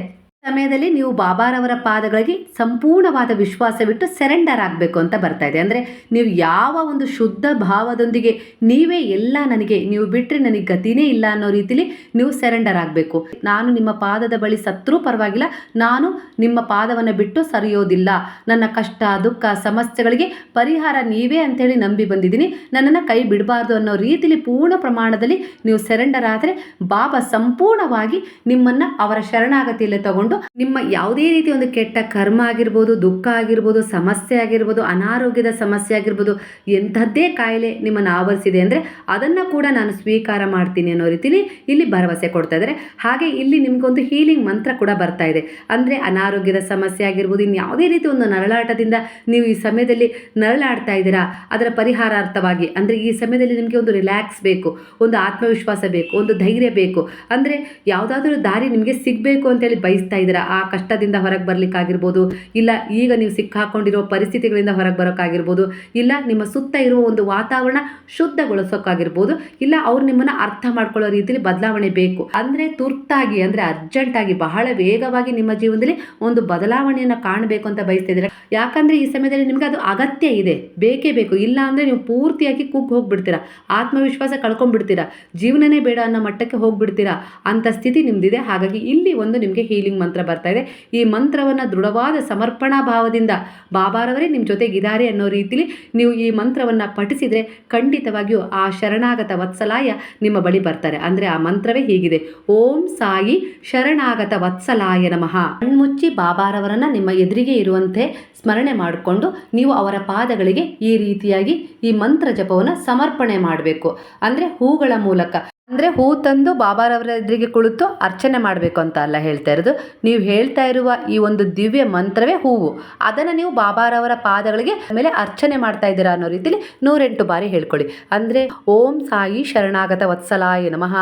ಸಮಯದಲ್ಲಿ ನೀವು ಬಾಬಾರವರ ಪಾದಗಳಿಗೆ ಸಂಪೂರ್ಣವಾದ ವಿಶ್ವಾಸವಿಟ್ಟು ಸೆರೆಂಡರ್ ಆಗಬೇಕು ಅಂತ ಬರ್ತಾ ಇದೆ. ಅಂದರೆ ನೀವು ಯಾವ ಒಂದು ಶುದ್ಧ ಭಾವದೊಂದಿಗೆ ನೀವೇ ಎಲ್ಲ ನನಗೆ, ನೀವು ಬಿಟ್ಟರೆ ನನಗೆ ಗತಿನೇ ಇಲ್ಲ ಅನ್ನೋ ರೀತಿಲಿ ನೀವು ಸೆರೆಂಡರ್ ಆಗಬೇಕು. ನಾನು ನಿಮ್ಮ ಪಾದದ ಬಳಿ ಸತ್ರೂ ಪರವಾಗಿಲ್ಲ, ನಾನು ನಿಮ್ಮ ಪಾದವನ್ನು ಬಿಟ್ಟು ಸರಿಯೋದಿಲ್ಲ. ನನ್ನ ಕಷ್ಟ, ದುಃಖ, ಸಮಸ್ಯೆಗಳಿಗೆ ಪರಿಹಾರ ನೀವೇ ಅಂತೇಳಿ ನಂಬಿ ಬಂದಿದ್ದೀನಿ. ನನ್ನನ್ನು ಕೈ ಬಿಡಬಾರ್ದು ಅನ್ನೋ ರೀತಿಲಿ ಪೂರ್ಣ ಪ್ರಮಾಣದಲ್ಲಿ ನೀವು ಸೆರೆಂಡರ್ ಆದರೆ, ಬಾಬಾ ಸಂಪೂರ್ಣವಾಗಿ ನಿಮ್ಮನ್ನು ಅವರ ಶರಣಾಗತಿಯಲ್ಲಿ ತಗೊಂಡು ನಿಮ್ಮ ಯಾವುದೇ ರೀತಿ ಒಂದು ಕೆಟ್ಟ ಕರ್ಮ ಆಗಿರ್ಬೋದು, ದುಃಖ ಆಗಿರ್ಬೋದು, ಸಮಸ್ಯೆ ಆಗಿರ್ಬೋದು, ಅನಾರೋಗ್ಯದ ಸಮಸ್ಯೆ ಆಗಿರ್ಬೋದು, ಎಂಥದ್ದೇ ಕಾಯಿಲೆ ನಿಮ್ಮನ್ನು ಆವರಿಸಿದೆ ಅಂದರೆ ಅದನ್ನು ಕೂಡ ನಾನು ಸ್ವೀಕಾರ ಮಾಡ್ತೀನಿ ಅನ್ನೋ ರೀತಿಲಿ ಇಲ್ಲಿ ಭರವಸೆ ಕೊಡ್ತಾ ಇದ್ದಾರೆ. ಹಾಗೆ ಇಲ್ಲಿ ನಿಮಗೊಂದು ಹೀಲಿಂಗ್ ಮಂತ್ರ ಕೂಡ ಬರ್ತಾ ಇದೆ. ಅಂದರೆ ಅನಾರೋಗ್ಯದ ಸಮಸ್ಯೆ ಆಗಿರ್ಬೋದು ಇನ್ನು ಯಾವುದೇ ರೀತಿ ಒಂದು ನರಳಾಟದಿಂದ ನೀವು ಈ ಸಮಯದಲ್ಲಿ ನರಳಾಡ್ತಾ ಇದ್ದೀರಾ, ಅದರ ಪರಿಹಾರಾರ್ಥವಾಗಿ, ಅಂದರೆ ಈ ಸಮಯದಲ್ಲಿ ನಿಮಗೆ ಒಂದು ರಿಲ್ಯಾಕ್ಸ್ ಬೇಕು, ಒಂದು ಆತ್ಮವಿಶ್ವಾಸ ಬೇಕು, ಒಂದು ಧೈರ್ಯ ಬೇಕು, ಅಂದರೆ ಯಾವುದಾದ್ರೂ ದಾರಿ ನಿಮಗೆ ಸಿಗಬೇಕು ಅಂತೇಳಿ ಬಯಸ್ತಾ ಇದ್ದೀರಾ? ಆ ಕಷ್ಟದಿಂದ ಹೊರಗೆ ಬರ್ಲಿಕ್ಕಾಗಿರ್ಬೋದು, ಇಲ್ಲ ಈಗ ನೀವು ಸಿಕ್ಕಾಕೊಂಡಿರೋ ಪರಿಸ್ಥಿತಿಗಳಿಂದ ಹೊರಗೆ ಬರೋಕ್ಕಾಗಿರ್ಬೋದು, ಇಲ್ಲ ನಿಮ್ಮ ಸುತ್ತ ಇರುವ ಒಂದು ವಾತಾವರಣ ಶುದ್ಧಗೊಳಿಸೋಕ್ಕಾಗಿರ್ಬೋದು, ಇಲ್ಲ ಅವ್ರು ನಿಮ್ಮನ್ನು ಅರ್ಥ ಮಾಡ್ಕೊಳ್ಳೋ ರೀತಿಯಲ್ಲಿ ಬದಲಾವಣೆ ಬೇಕು. ಅಂದರೆ ತುರ್ತಾಗಿ, ಅಂದರೆ ಅರ್ಜೆಂಟಾಗಿ, ಬಹಳ ವೇಗವಾಗಿ ನಿಮ್ಮ ಜೀವನದಲ್ಲಿ ಒಂದು ಬದಲಾವಣೆಯನ್ನು ಕಾಣಬೇಕು ಅಂತ ಬಯಸ್ತಾ ಇದ್ದೀರಾ? ಯಾಕಂದರೆ ಈ ಸಮಯದಲ್ಲಿ ನಿಮಗೆ ಅದು ಅಗತ್ಯ ಇದೆ. ಬೇಕೇ ಬೇಕು. ಇಲ್ಲ ಅಂದರೆ ನೀವು ಪೂರ್ತಿಯಾಗಿ ಕುಗ್ಗಿ ಹೋಗ್ಬಿಡ್ತೀರಾ. ಆತ್ಮವಿಶ್ವಾಸ ಕಳ್ಕೊಂಡ್ಬಿಡ್ತೀರಾ. ಜೀವನನೇ ಬೇಡ ಅನ್ನೋ ಮಟ್ಟಕ್ಕೆ ಹೋಗ್ಬಿಡ್ತೀರಾ. ಅಂತ ಸ್ಥಿತಿ ನಿಮ್ದಿದೆ. ಹಾಗಾಗಿ ಇಲ್ಲಿ ಒಂದು ನಿಮಗೆ ಹೀಲಿಂಗ್ ಮಂತ್ರ ಬರ್ತಾ ಇದೆ. ಈ ಮಂತ್ರವನ್ನು ದೃಢವಾದ ಸಮರ್ಪಣಾ ಭಾವದಿಂದ ಬಾಬಾರವರೇ ನಿಮ್ಮ ಜೊತೆಗಿದ್ದಾರೆ ಅನ್ನೋ ರೀತಿಲಿ ನೀವು ಈ ಮಂತ್ರವನ್ನು ಪಠಿಸಿದರೆ ಖಂಡಿತವಾಗಿಯೂ ಆ ಶರಣಾಗತ ವತ್ಸಲಾಯ ನಿಮ್ಮ ಬಳಿ ಬರ್ತಾರೆ. ಅಂದರೆ ಆ ಮಂತ್ರವೇ ಹೀಗಿದೆ. ಓಂ ಸಾಯಿ ಶರಣಾಗತ ವತ್ಸಲಾಯ ನಮಃ. ಕಣ್ಮುಚ್ಚಿ ಬಾಬಾರವರನ್ನ ನಿಮ್ಮ ಎದುರಿಗೆ ಇರುವಂತೆ ಸ್ಮರಣೆ ಮಾಡಿಕೊಂಡು ನೀವು ಅವರ ಪಾದಗಳಿಗೆ ಈ ರೀತಿಯಾಗಿ ಈ ಮಂತ್ರ ಜಪವನ್ನು ಸಮರ್ಪಣೆ ಮಾಡಬೇಕು. ಅಂದರೆ ಹೂಗಳ ಮೂಲಕ. ಅಂದರೆ ಹೂ ತಂದು ಬಾಬಾರವರ ಎದುರಿಗೆ ಕುಳಿತು ಅರ್ಚನೆ ಮಾಡಬೇಕು ಅಂತ ಅಲ್ಲ ಹೇಳ್ತಾ ಇರೋದು. ನೀವು ಹೇಳ್ತಾ ಇರುವ ಈ ಒಂದು ದಿವ್ಯ ಮಂತ್ರವೇ ಹೂವು. ಅದನ್ನು ನೀವು ಬಾಬಾರವರ ಪಾದಗಳಿಗೆ ಮೇಲೆ ಅರ್ಚನೆ ಮಾಡ್ತಾ ಇದ್ದೀರಾ ಅನ್ನೋ ರೀತಿಲಿ ನೂರೆಂಟು ಬಾರಿ ಹೇಳ್ಕೊಳ್ಳಿ. ಅಂದರೆ ಓಂ ಸಾಯಿ ಶರಣಾಗತ ವತ್ಸಲಾಯ ನಮಃ.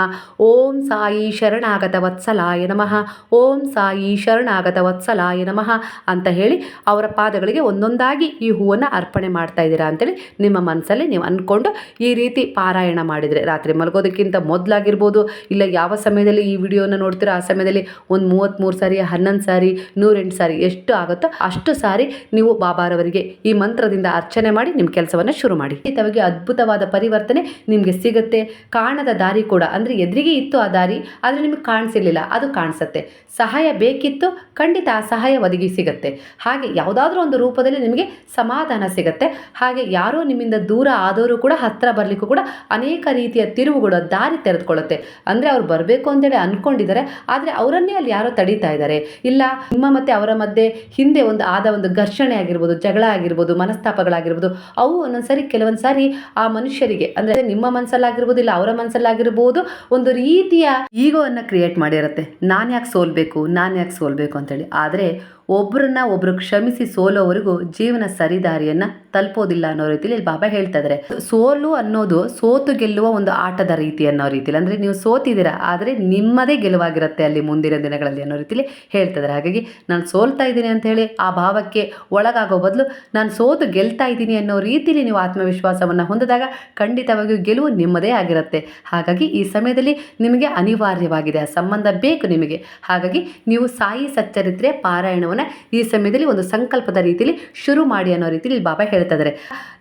ಓಂ ಸಾಯಿ ಶರಣಾಗತ ವತ್ಸಲಾಯ ನಮಃ. ಓಂ ಸಾಯಿ ಶರಣಾಗತ ವತ್ಸಲಾಯ ನಮಃ ಅಂತ ಹೇಳಿ ಅವರ ಪಾದಗಳಿಗೆ ಒಂದೊಂದಾಗಿ ಈ ಹೂವನ್ನು ಅರ್ಪಣೆ ಮಾಡ್ತಾ ಇದ್ದೀರಾ ಅಂತೇಳಿ ನಿಮ್ಮ ಮನಸ್ಸಲ್ಲಿ ನೀವು ಅಂದ್ಕೊಂಡು ಈ ರೀತಿ ಪಾರಾಯಣ ಮಾಡಿದರೆ ರಾತ್ರಿ ಮಲಗೋದಕ್ಕಿಂತ ಮೊದಲಾಗಿರ್ಬೋದು, ಇಲ್ಲ ಯಾವ ಸಮಯದಲ್ಲಿ ಈ ವಿಡಿಯೋನ ನೋಡ್ತೀರೋ, ಆ ಸಮಯದಲ್ಲಿ ಒಂದು ಮೂವತ್ತ್ಮೂರು ಸಾರಿ, ಹನ್ನೊಂದು ಸಾರಿ, ನೂರೆಂಟು ಸಾರಿ, ಎಷ್ಟು ಆಗುತ್ತೋ ಅಷ್ಟು ಸಾರಿ ನೀವು ಬಾಬಾರವರಿಗೆ ಈ ಮಂತ್ರದಿಂದ ಅರ್ಚನೆ ಮಾಡಿ ನಿಮ್ಮ ಕೆಲಸವನ್ನು ಶುರು ಮಾಡಿ. ಖಂಡಿತವಾಗಿ ಅದ್ಭುತವಾದ ಪರಿವರ್ತನೆ ನಿಮಗೆ ಸಿಗುತ್ತೆ. ಕಾಣದ ದಾರಿ ಕೂಡ, ಅಂದರೆ ಎದುರಿಗೆ ಇತ್ತು ಆ ದಾರಿ, ಆದರೆ ನಿಮಗೆ ಕಾಣಿಸಿರಲಿಲ್ಲ, ಅದು ಕಾಣಿಸುತ್ತೆ. ಸಹಾಯ ಬೇಕಿತ್ತು, ಖಂಡಿತ ಆ ಸಹಾಯ ಒದಗಿ ಸಿಗುತ್ತೆ. ಹಾಗೆ ಯಾವುದಾದ್ರೂ ಒಂದು ರೂಪದಲ್ಲಿ ನಿಮಗೆ ಸಮಾಧಾನ ಸಿಗುತ್ತೆ. ಹಾಗೆ ಯಾರೋ ನಿಮ್ಮಿಂದ ದೂರ ಆದವರು ಕೂಡ ಹತ್ತಿರ ಬರಲಿಕ್ಕೂ ಕೂಡ ಅನೇಕ ರೀತಿಯ ತಿರುವುಗಳು, ದಾರಿ ತೆರೆದುಕೊಳ್ಳುತ್ತೆ. ಅಂದರೆ ಅವ್ರು ಬರಬೇಕು ಅಂತೇಳಿ ಅಂದ್ಕೊಂಡಿದ್ದಾರೆ ಆದರೆ ಅವರನ್ನೇ ಅಲ್ಲಿ ಯಾರೋ ತಡೀತಾ ಇದ್ದಾರೆ ಇಲ್ಲ, ನಿಮ್ಮ ಮತ್ತು ಅವರ ಮಧ್ಯೆ ಹಿಂದೆ ಒಂದು ಆದ ಒಂದು ಘರ್ಷಣೆ ಆಗಿರ್ಬೋದು, ಜಗಳ ಆಗಿರ್ಬೋದು, ಮನಸ್ತಾಪಗಳಾಗಿರ್ಬೋದು, ಅವು ಒಂದೊಂದು ಸರಿ ಕೆಲವೊಂದು ಸಾರಿ ಆ ಮನುಷ್ಯರಿಗೆ, ಅಂದರೆ ನಿಮ್ಮ ಮನಸ್ಸಲ್ಲಾಗಿರ್ಬೋದು ಇಲ್ಲ ಅವರ ಮನಸ್ಸಲ್ಲಾಗಿರ್ಬೋದು ಒಂದು ರೀತಿಯ ಈಗೋವನ್ನು ಕ್ರಿಯೇಟ್ ಮಾಡಿರುತ್ತೆ. ನಾನು ಯಾಕೆ ಸೋಲ್ಬೇಕು ನಾನು ಯಾಕೆ ಸೋಲ್ಬೇಕು ಅಂತೇಳಿ. ಆದರೆ ಒಬ್ಬರನ್ನ ಒಬ್ಬರು ಕ್ಷಮಿಸಿ ಸೋಲೋವರೆಗೂ ಜೀವನ ಸರಿದಾರಿಯನ್ನು ತಲುಪೋದಿಲ್ಲ ಅನ್ನೋ ರೀತಿಲಿ ಇಲ್ಲಿ ಬಾಬಾ ಹೇಳ್ತಾ ಇದ್ದಾರೆ ಸೋಲು ಅನ್ನೋದು ಸೋತು ಗೆಲ್ಲುವ ಒಂದು ಆಟದ ರೀತಿ ಅನ್ನೋ ರೀತಿಲಿ. ಅಂದರೆ ನೀವು ಸೋತಿದ್ದೀರಾ, ಆದರೆ ನಿಮ್ಮದೇ ಗೆಲುವಾಗಿರುತ್ತೆ ಅಲ್ಲಿ ಮುಂದಿನ ದಿನಗಳಲ್ಲಿ ಅನ್ನೋ ರೀತಿಲಿ ಹೇಳ್ತಾ ಇದ್ದಾರೆ ಹಾಗಾಗಿ ನಾನು ಸೋಲ್ತಾ ಇದ್ದೀನಿ ಅಂತ ಹೇಳಿ ಆ ಭಾವಕ್ಕೆ ಒಳಗಾಗೋ ಬದಲು ನಾನು ಸೋತು ಗೆಲ್ತಾ ಇದ್ದೀನಿ ಅನ್ನೋ ರೀತಿಲಿ ನೀವು ಆತ್ಮವಿಶ್ವಾಸವನ್ನು ಹೊಂದಿದಾಗ ಖಂಡಿತವಾಗಿಯೂ ಗೆಲುವು ನಿಮ್ಮದೇ ಆಗಿರುತ್ತೆ. ಹಾಗಾಗಿ ಈ ಸಮಯದಲ್ಲಿ ನಿಮಗೆ ಅನಿವಾರ್ಯವಾಗಿದೆ, ಆ ಸಂಬಂಧ ಬೇಕು ನಿಮಗೆ. ಹಾಗಾಗಿ ನೀವು ಸಾಯಿ ಸಚ್ಚರಿತ್ರೆ ಪಾರಾಯಣವನ್ನು ಈ ಸಮಯದಲ್ಲಿ ಒಂದು ಸಂಕಲ್ಪದ ರೀತಿಯಲ್ಲಿ ಶುರು ಮಾಡಿ ಅನ್ನೋ ರೀತಿಯಲ್ಲಿ ಬಾಬಾ ಹೇಳ್ತಾ ಇದ್ದಾರೆ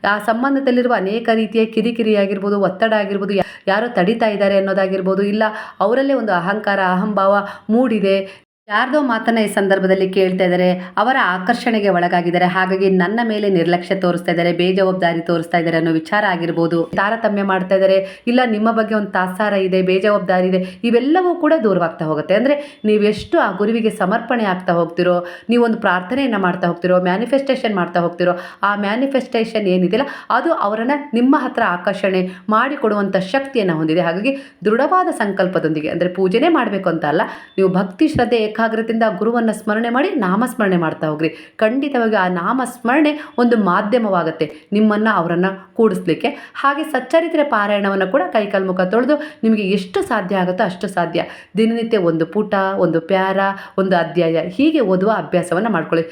ಆ ಸಂಬಂಧದಲ್ಲಿರುವ ಅನೇಕ ರೀತಿಯ ಕಿರಿಕಿರಿ ಆಗಿರ್ಬೋದು ಒತ್ತಡ ಆಗಿರ್ಬೋದು, ಯಾರೋ ತಡಿತಾ ಇದ್ದಾರೆ ಅನ್ನೋದಾಗಿರ್ಬೋದು, ಇಲ್ಲ ಅವರಲ್ಲೇ ಒಂದು ಅಹಂಕಾರ, ಅಹಂಭಾವ ಮೂಡಿದೆ ಯಾರ್ದೋ ಮಾತನ್ನ ಈ ಸಂದರ್ಭದಲ್ಲಿ ಕೇಳ್ತಾ ಇದ್ದಾರೆ, ಅವರ ಆಕರ್ಷಣೆಗೆ ಒಳಗಾಗಿದ್ದಾರೆ, ಹಾಗಾಗಿ ನನ್ನ ಮೇಲೆ ನಿರ್ಲಕ್ಷ್ಯ ತೋರಿಸ್ತಾ ಇದ್ದಾರೆ, ಬೇಜವಾಬ್ದಾರಿ ತೋರಿಸ್ತಾ ಇದ್ದಾರೆ ಅನ್ನೋ ವಿಚಾರ ಆಗಿರ್ಬೋದು. ತಾರತಮ್ಯ ಮಾಡ್ತಾ ಇದ್ದಾರೆ, ಇಲ್ಲ ನಿಮ್ಮ ಬಗ್ಗೆ ಒಂದು ತಾತ್ಸಾರ ಇದೆ, ಬೇಜವಾಬ್ದಾರಿ ಇದೆ, ಇವೆಲ್ಲವೂ ಕೂಡ ದೂರವಾಗ್ತಾ ಹೋಗುತ್ತೆ. ಅಂದರೆ ನೀವೆಷ್ಟು ಆ ಗುರುವಿಗೆ ಸಮರ್ಪಣೆ ಆಗ್ತಾ ಹೋಗ್ತಿರೋ ನೀವೊಂದು ಪ್ರಾರ್ಥನೆಯನ್ನು ಮಾಡ್ತಾ ಹೋಗ್ತಿರೋ ಮ್ಯಾನಿಫೆಸ್ಟೇಷನ್ ಮಾಡ್ತಾ ಹೋಗ್ತಿರೋ, ಆ ಮ್ಯಾನಿಫೆಸ್ಟೇಷನ್ ಏನಿದೆಯಲ್ಲ, ಅದು ಅವರನ್ನು ನಿಮ್ಮ ಹತ್ರ ಆಕರ್ಷಣೆ ಮಾಡಿಕೊಡುವಂಥ ಶಕ್ತಿಯನ್ನು ಹೊಂದಿದೆ. ಹಾಗಾಗಿ ದೃಢವಾದ ಸಂಕಲ್ಪದೊಂದಿಗೆ, ಅಂದರೆ ಪೂಜೆನೇ ಮಾಡಬೇಕು ಅಂತ ಅಲ್ಲ, ನೀವು ಭಕ್ತಿ ಶ್ರದ್ಧೆ ಏಕಾಗ್ರತೆಯಿಂದ ಗುರುವನ್ನು ಸ್ಮರಣೆ ಮಾಡಿ ನಾಮಸ್ಮರಣೆ ಮಾಡ್ತಾ ಹೋಗ್ರಿ. ಖಂಡಿತವಾಗಿ ಆ ನಾಮಸ್ಮರಣೆ ಒಂದು ಮಾಧ್ಯಮವಾಗುತ್ತೆ. ನಿಮ್ಮನ್ನು ಅವರನ್ನು ಕೂಡಿಸ್ಲಿಕ್ಕೆ. ಹಾಗೆ ಸಚ್ಚರಿತ್ರೆ ಪಾರಾಯಣವನ್ನು ಕೂಡ ಕೈಕಾಲು ಮುಖ ತೊಳೆದು ನಿಮಗೆ ಎಷ್ಟು ಸಾಧ್ಯ ಆಗುತ್ತೋ ಅಷ್ಟು ಸಾಧ್ಯ. ದಿನನಿತ್ಯ ಒಂದು ಪುಟ, ಒಂದು ಪ್ಯಾರ, ಒಂದು ಅಧ್ಯಾಯ, ಹೀಗೆ ಓದುವ ಅಭ್ಯಾಸವನ್ನು ಮಾಡ್ಕೊಳ್ಳಿ.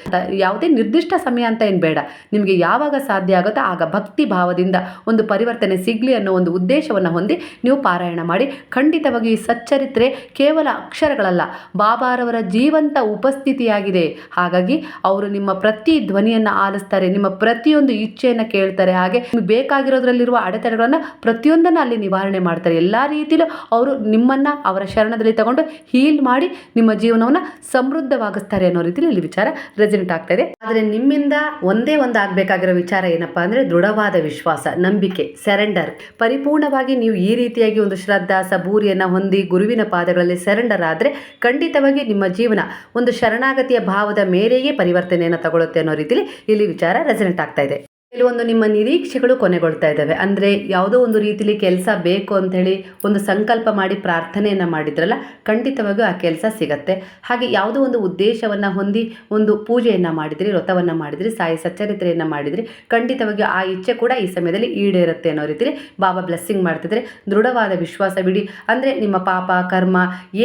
ಯಾವುದೇ ನಿರ್ದಿಷ್ಟ ಸಮಯ ಅಂತ ಏನು ಬೇಡ. ನಿಮಗೆ ಯಾವಾಗ ಸಾಧ್ಯ ಆಗುತ್ತೋ ಆಗ ಭಕ್ತಿ ಭಾವದಿಂದ ಒಂದು ಪರಿವರ್ತನೆ ಸಿಗಲಿ ಅನ್ನೋ ಒಂದು ಉದ್ದೇಶವನ್ನು ಹೊಂದಿ ನೀವು ಪಾರಾಯಣ ಮಾಡಿ. ಖಂಡಿತವಾಗಿ ಈ ಸಚ್ಚರಿತ್ರೆ ಕೇವಲ ಅಕ್ಷರಗಳಲ್ಲ, ಬಾಬಾರವರ ಜೀವಂತ ಉಪಸ್ಥಿತಿಯಾಗಿದೆ. ಹಾಗಾಗಿ ಅವರು ನಿಮ್ಮ ಪ್ರತಿ ಧ್ವನಿಯನ್ನು ಆಲಿಸ್ತಾರೆ, ನಿಮ್ಮ ಪ್ರತಿಯೊಂದು ಇಚ್ಛೆಯನ್ನು ಕೇಳ್ತಾರೆ. ಹಾಗೆ ನಿಮಗೆ ಬೇಕಾಗಿರೋದ್ರಲ್ಲಿರುವ ಅಡೆತಡೆಗಳನ್ನು ಪ್ರತಿಯೊಂದನ್ನು ಅಲ್ಲಿ ನಿವಾರಣೆ ಮಾಡ್ತಾರೆ. ಎಲ್ಲ ರೀತಿಯಲ್ಲೂ ಅವರು ನಿಮ್ಮನ್ನು ಅವರ ಶರಣದಲ್ಲಿ ತಗೊಂಡು ಹೀಲ್ ಮಾಡಿ ನಿಮ್ಮ ಜೀವನವನ್ನು ಸಮೃದ್ಧವಾಗಿಸ್ತಾರೆ ಅನ್ನೋ ರೀತಿಯಲ್ಲಿ ಇಲ್ಲಿ ವಿಚಾರ ರೆಸಿಡೆಂಟ್ ಆಗ್ತಾ ಇದೆ. ಆದರೆ ನಿಮ್ಮಿಂದ ಒಂದೇ ಒಂದು ಆಗಬೇಕಾಗಿರೋ ವಿಚಾರ ಏನಪ್ಪಾ ಅಂದರೆ ದೃಢವಾದ ವಿಶ್ವಾಸ, ನಂಬಿಕೆ ಸೆರೆಂಡರ್ ಪರಿಪೂರ್ಣವಾಗಿ ನೀವು ಈ ರೀತಿಯಾಗಿ ಒಂದು ಶ್ರದ್ಧಾ ಸಬೂರಿಯನ್ನು ಹೊಂದಿ ಗುರುವಿನ ಪಾದಗಳಲ್ಲಿ ಸೆರೆಂಡರ್ ಆದರೆ ಖಂಡಿತವಾಗಿ ನಿಮ್ಮ ಜೀವನ ಒಂದು ಶರಣಾಗತಿಯ ಭಾವದ ಮೇರೆಯೇ ಪರಿವರ್ತನೆಯನ್ನು ತಗೊಳ್ಳುತ್ತೆ ಅನ್ನೋ ರೀತಿಯಲ್ಲಿ ಇಲ್ಲಿ ವಿಚಾರ ರೆಸಿಡೆಂಟ್ ಆಗ್ತಾ ಇದೆ. ಕೆಲವೊಂದು ನಿಮ್ಮ ನಿರೀಕ್ಷೆಗಳು ಕೊನೆಗೊಳ್ತಾ ಇದ್ದಾವೆ. ಅಂದರೆ ಯಾವುದೋ ಒಂದು ರೀತಿಲಿ ಕೆಲಸ ಬೇಕು ಅಂಥೇಳಿ ಒಂದು ಸಂಕಲ್ಪ ಮಾಡಿ ಪ್ರಾರ್ಥನೆಯನ್ನು ಮಾಡಿದ್ರಲ್ಲ, ಖಂಡಿತವಾಗಿಯೂ ಆ ಕೆಲಸ ಸಿಗತ್ತೆ. ಹಾಗೆ ಯಾವುದೋ ಒಂದು ಉದ್ದೇಶವನ್ನು ಹೊಂದಿ ಒಂದು ಪೂಜೆಯನ್ನು ಮಾಡಿದ್ರಿ, ವ್ರತವನ್ನು ಮಾಡಿದ್ರಿ, ಸಾಯಿ ಸಚ್ಚರಿತ್ರೆಯನ್ನು ಮಾಡಿದ್ರಿ, ಖಂಡಿತವಾಗಿಯೂ ಆ ಇಚ್ಛೆ ಕೂಡ ಈ ಸಮಯದಲ್ಲಿ ಈಡೇರುತ್ತೆ ಅನ್ನೋ ರೀತಿಲಿ ಬಾಬಾ ಬ್ಲೆಸ್ಸಿಂಗ್ ಮಾಡ್ತಿದ್ರೆ ದೃಢವಾದ ವಿಶ್ವಾಸ ಬಿಡಿ. ಅಂದರೆ ನಿಮ್ಮ ಪಾಪ, ಕರ್ಮ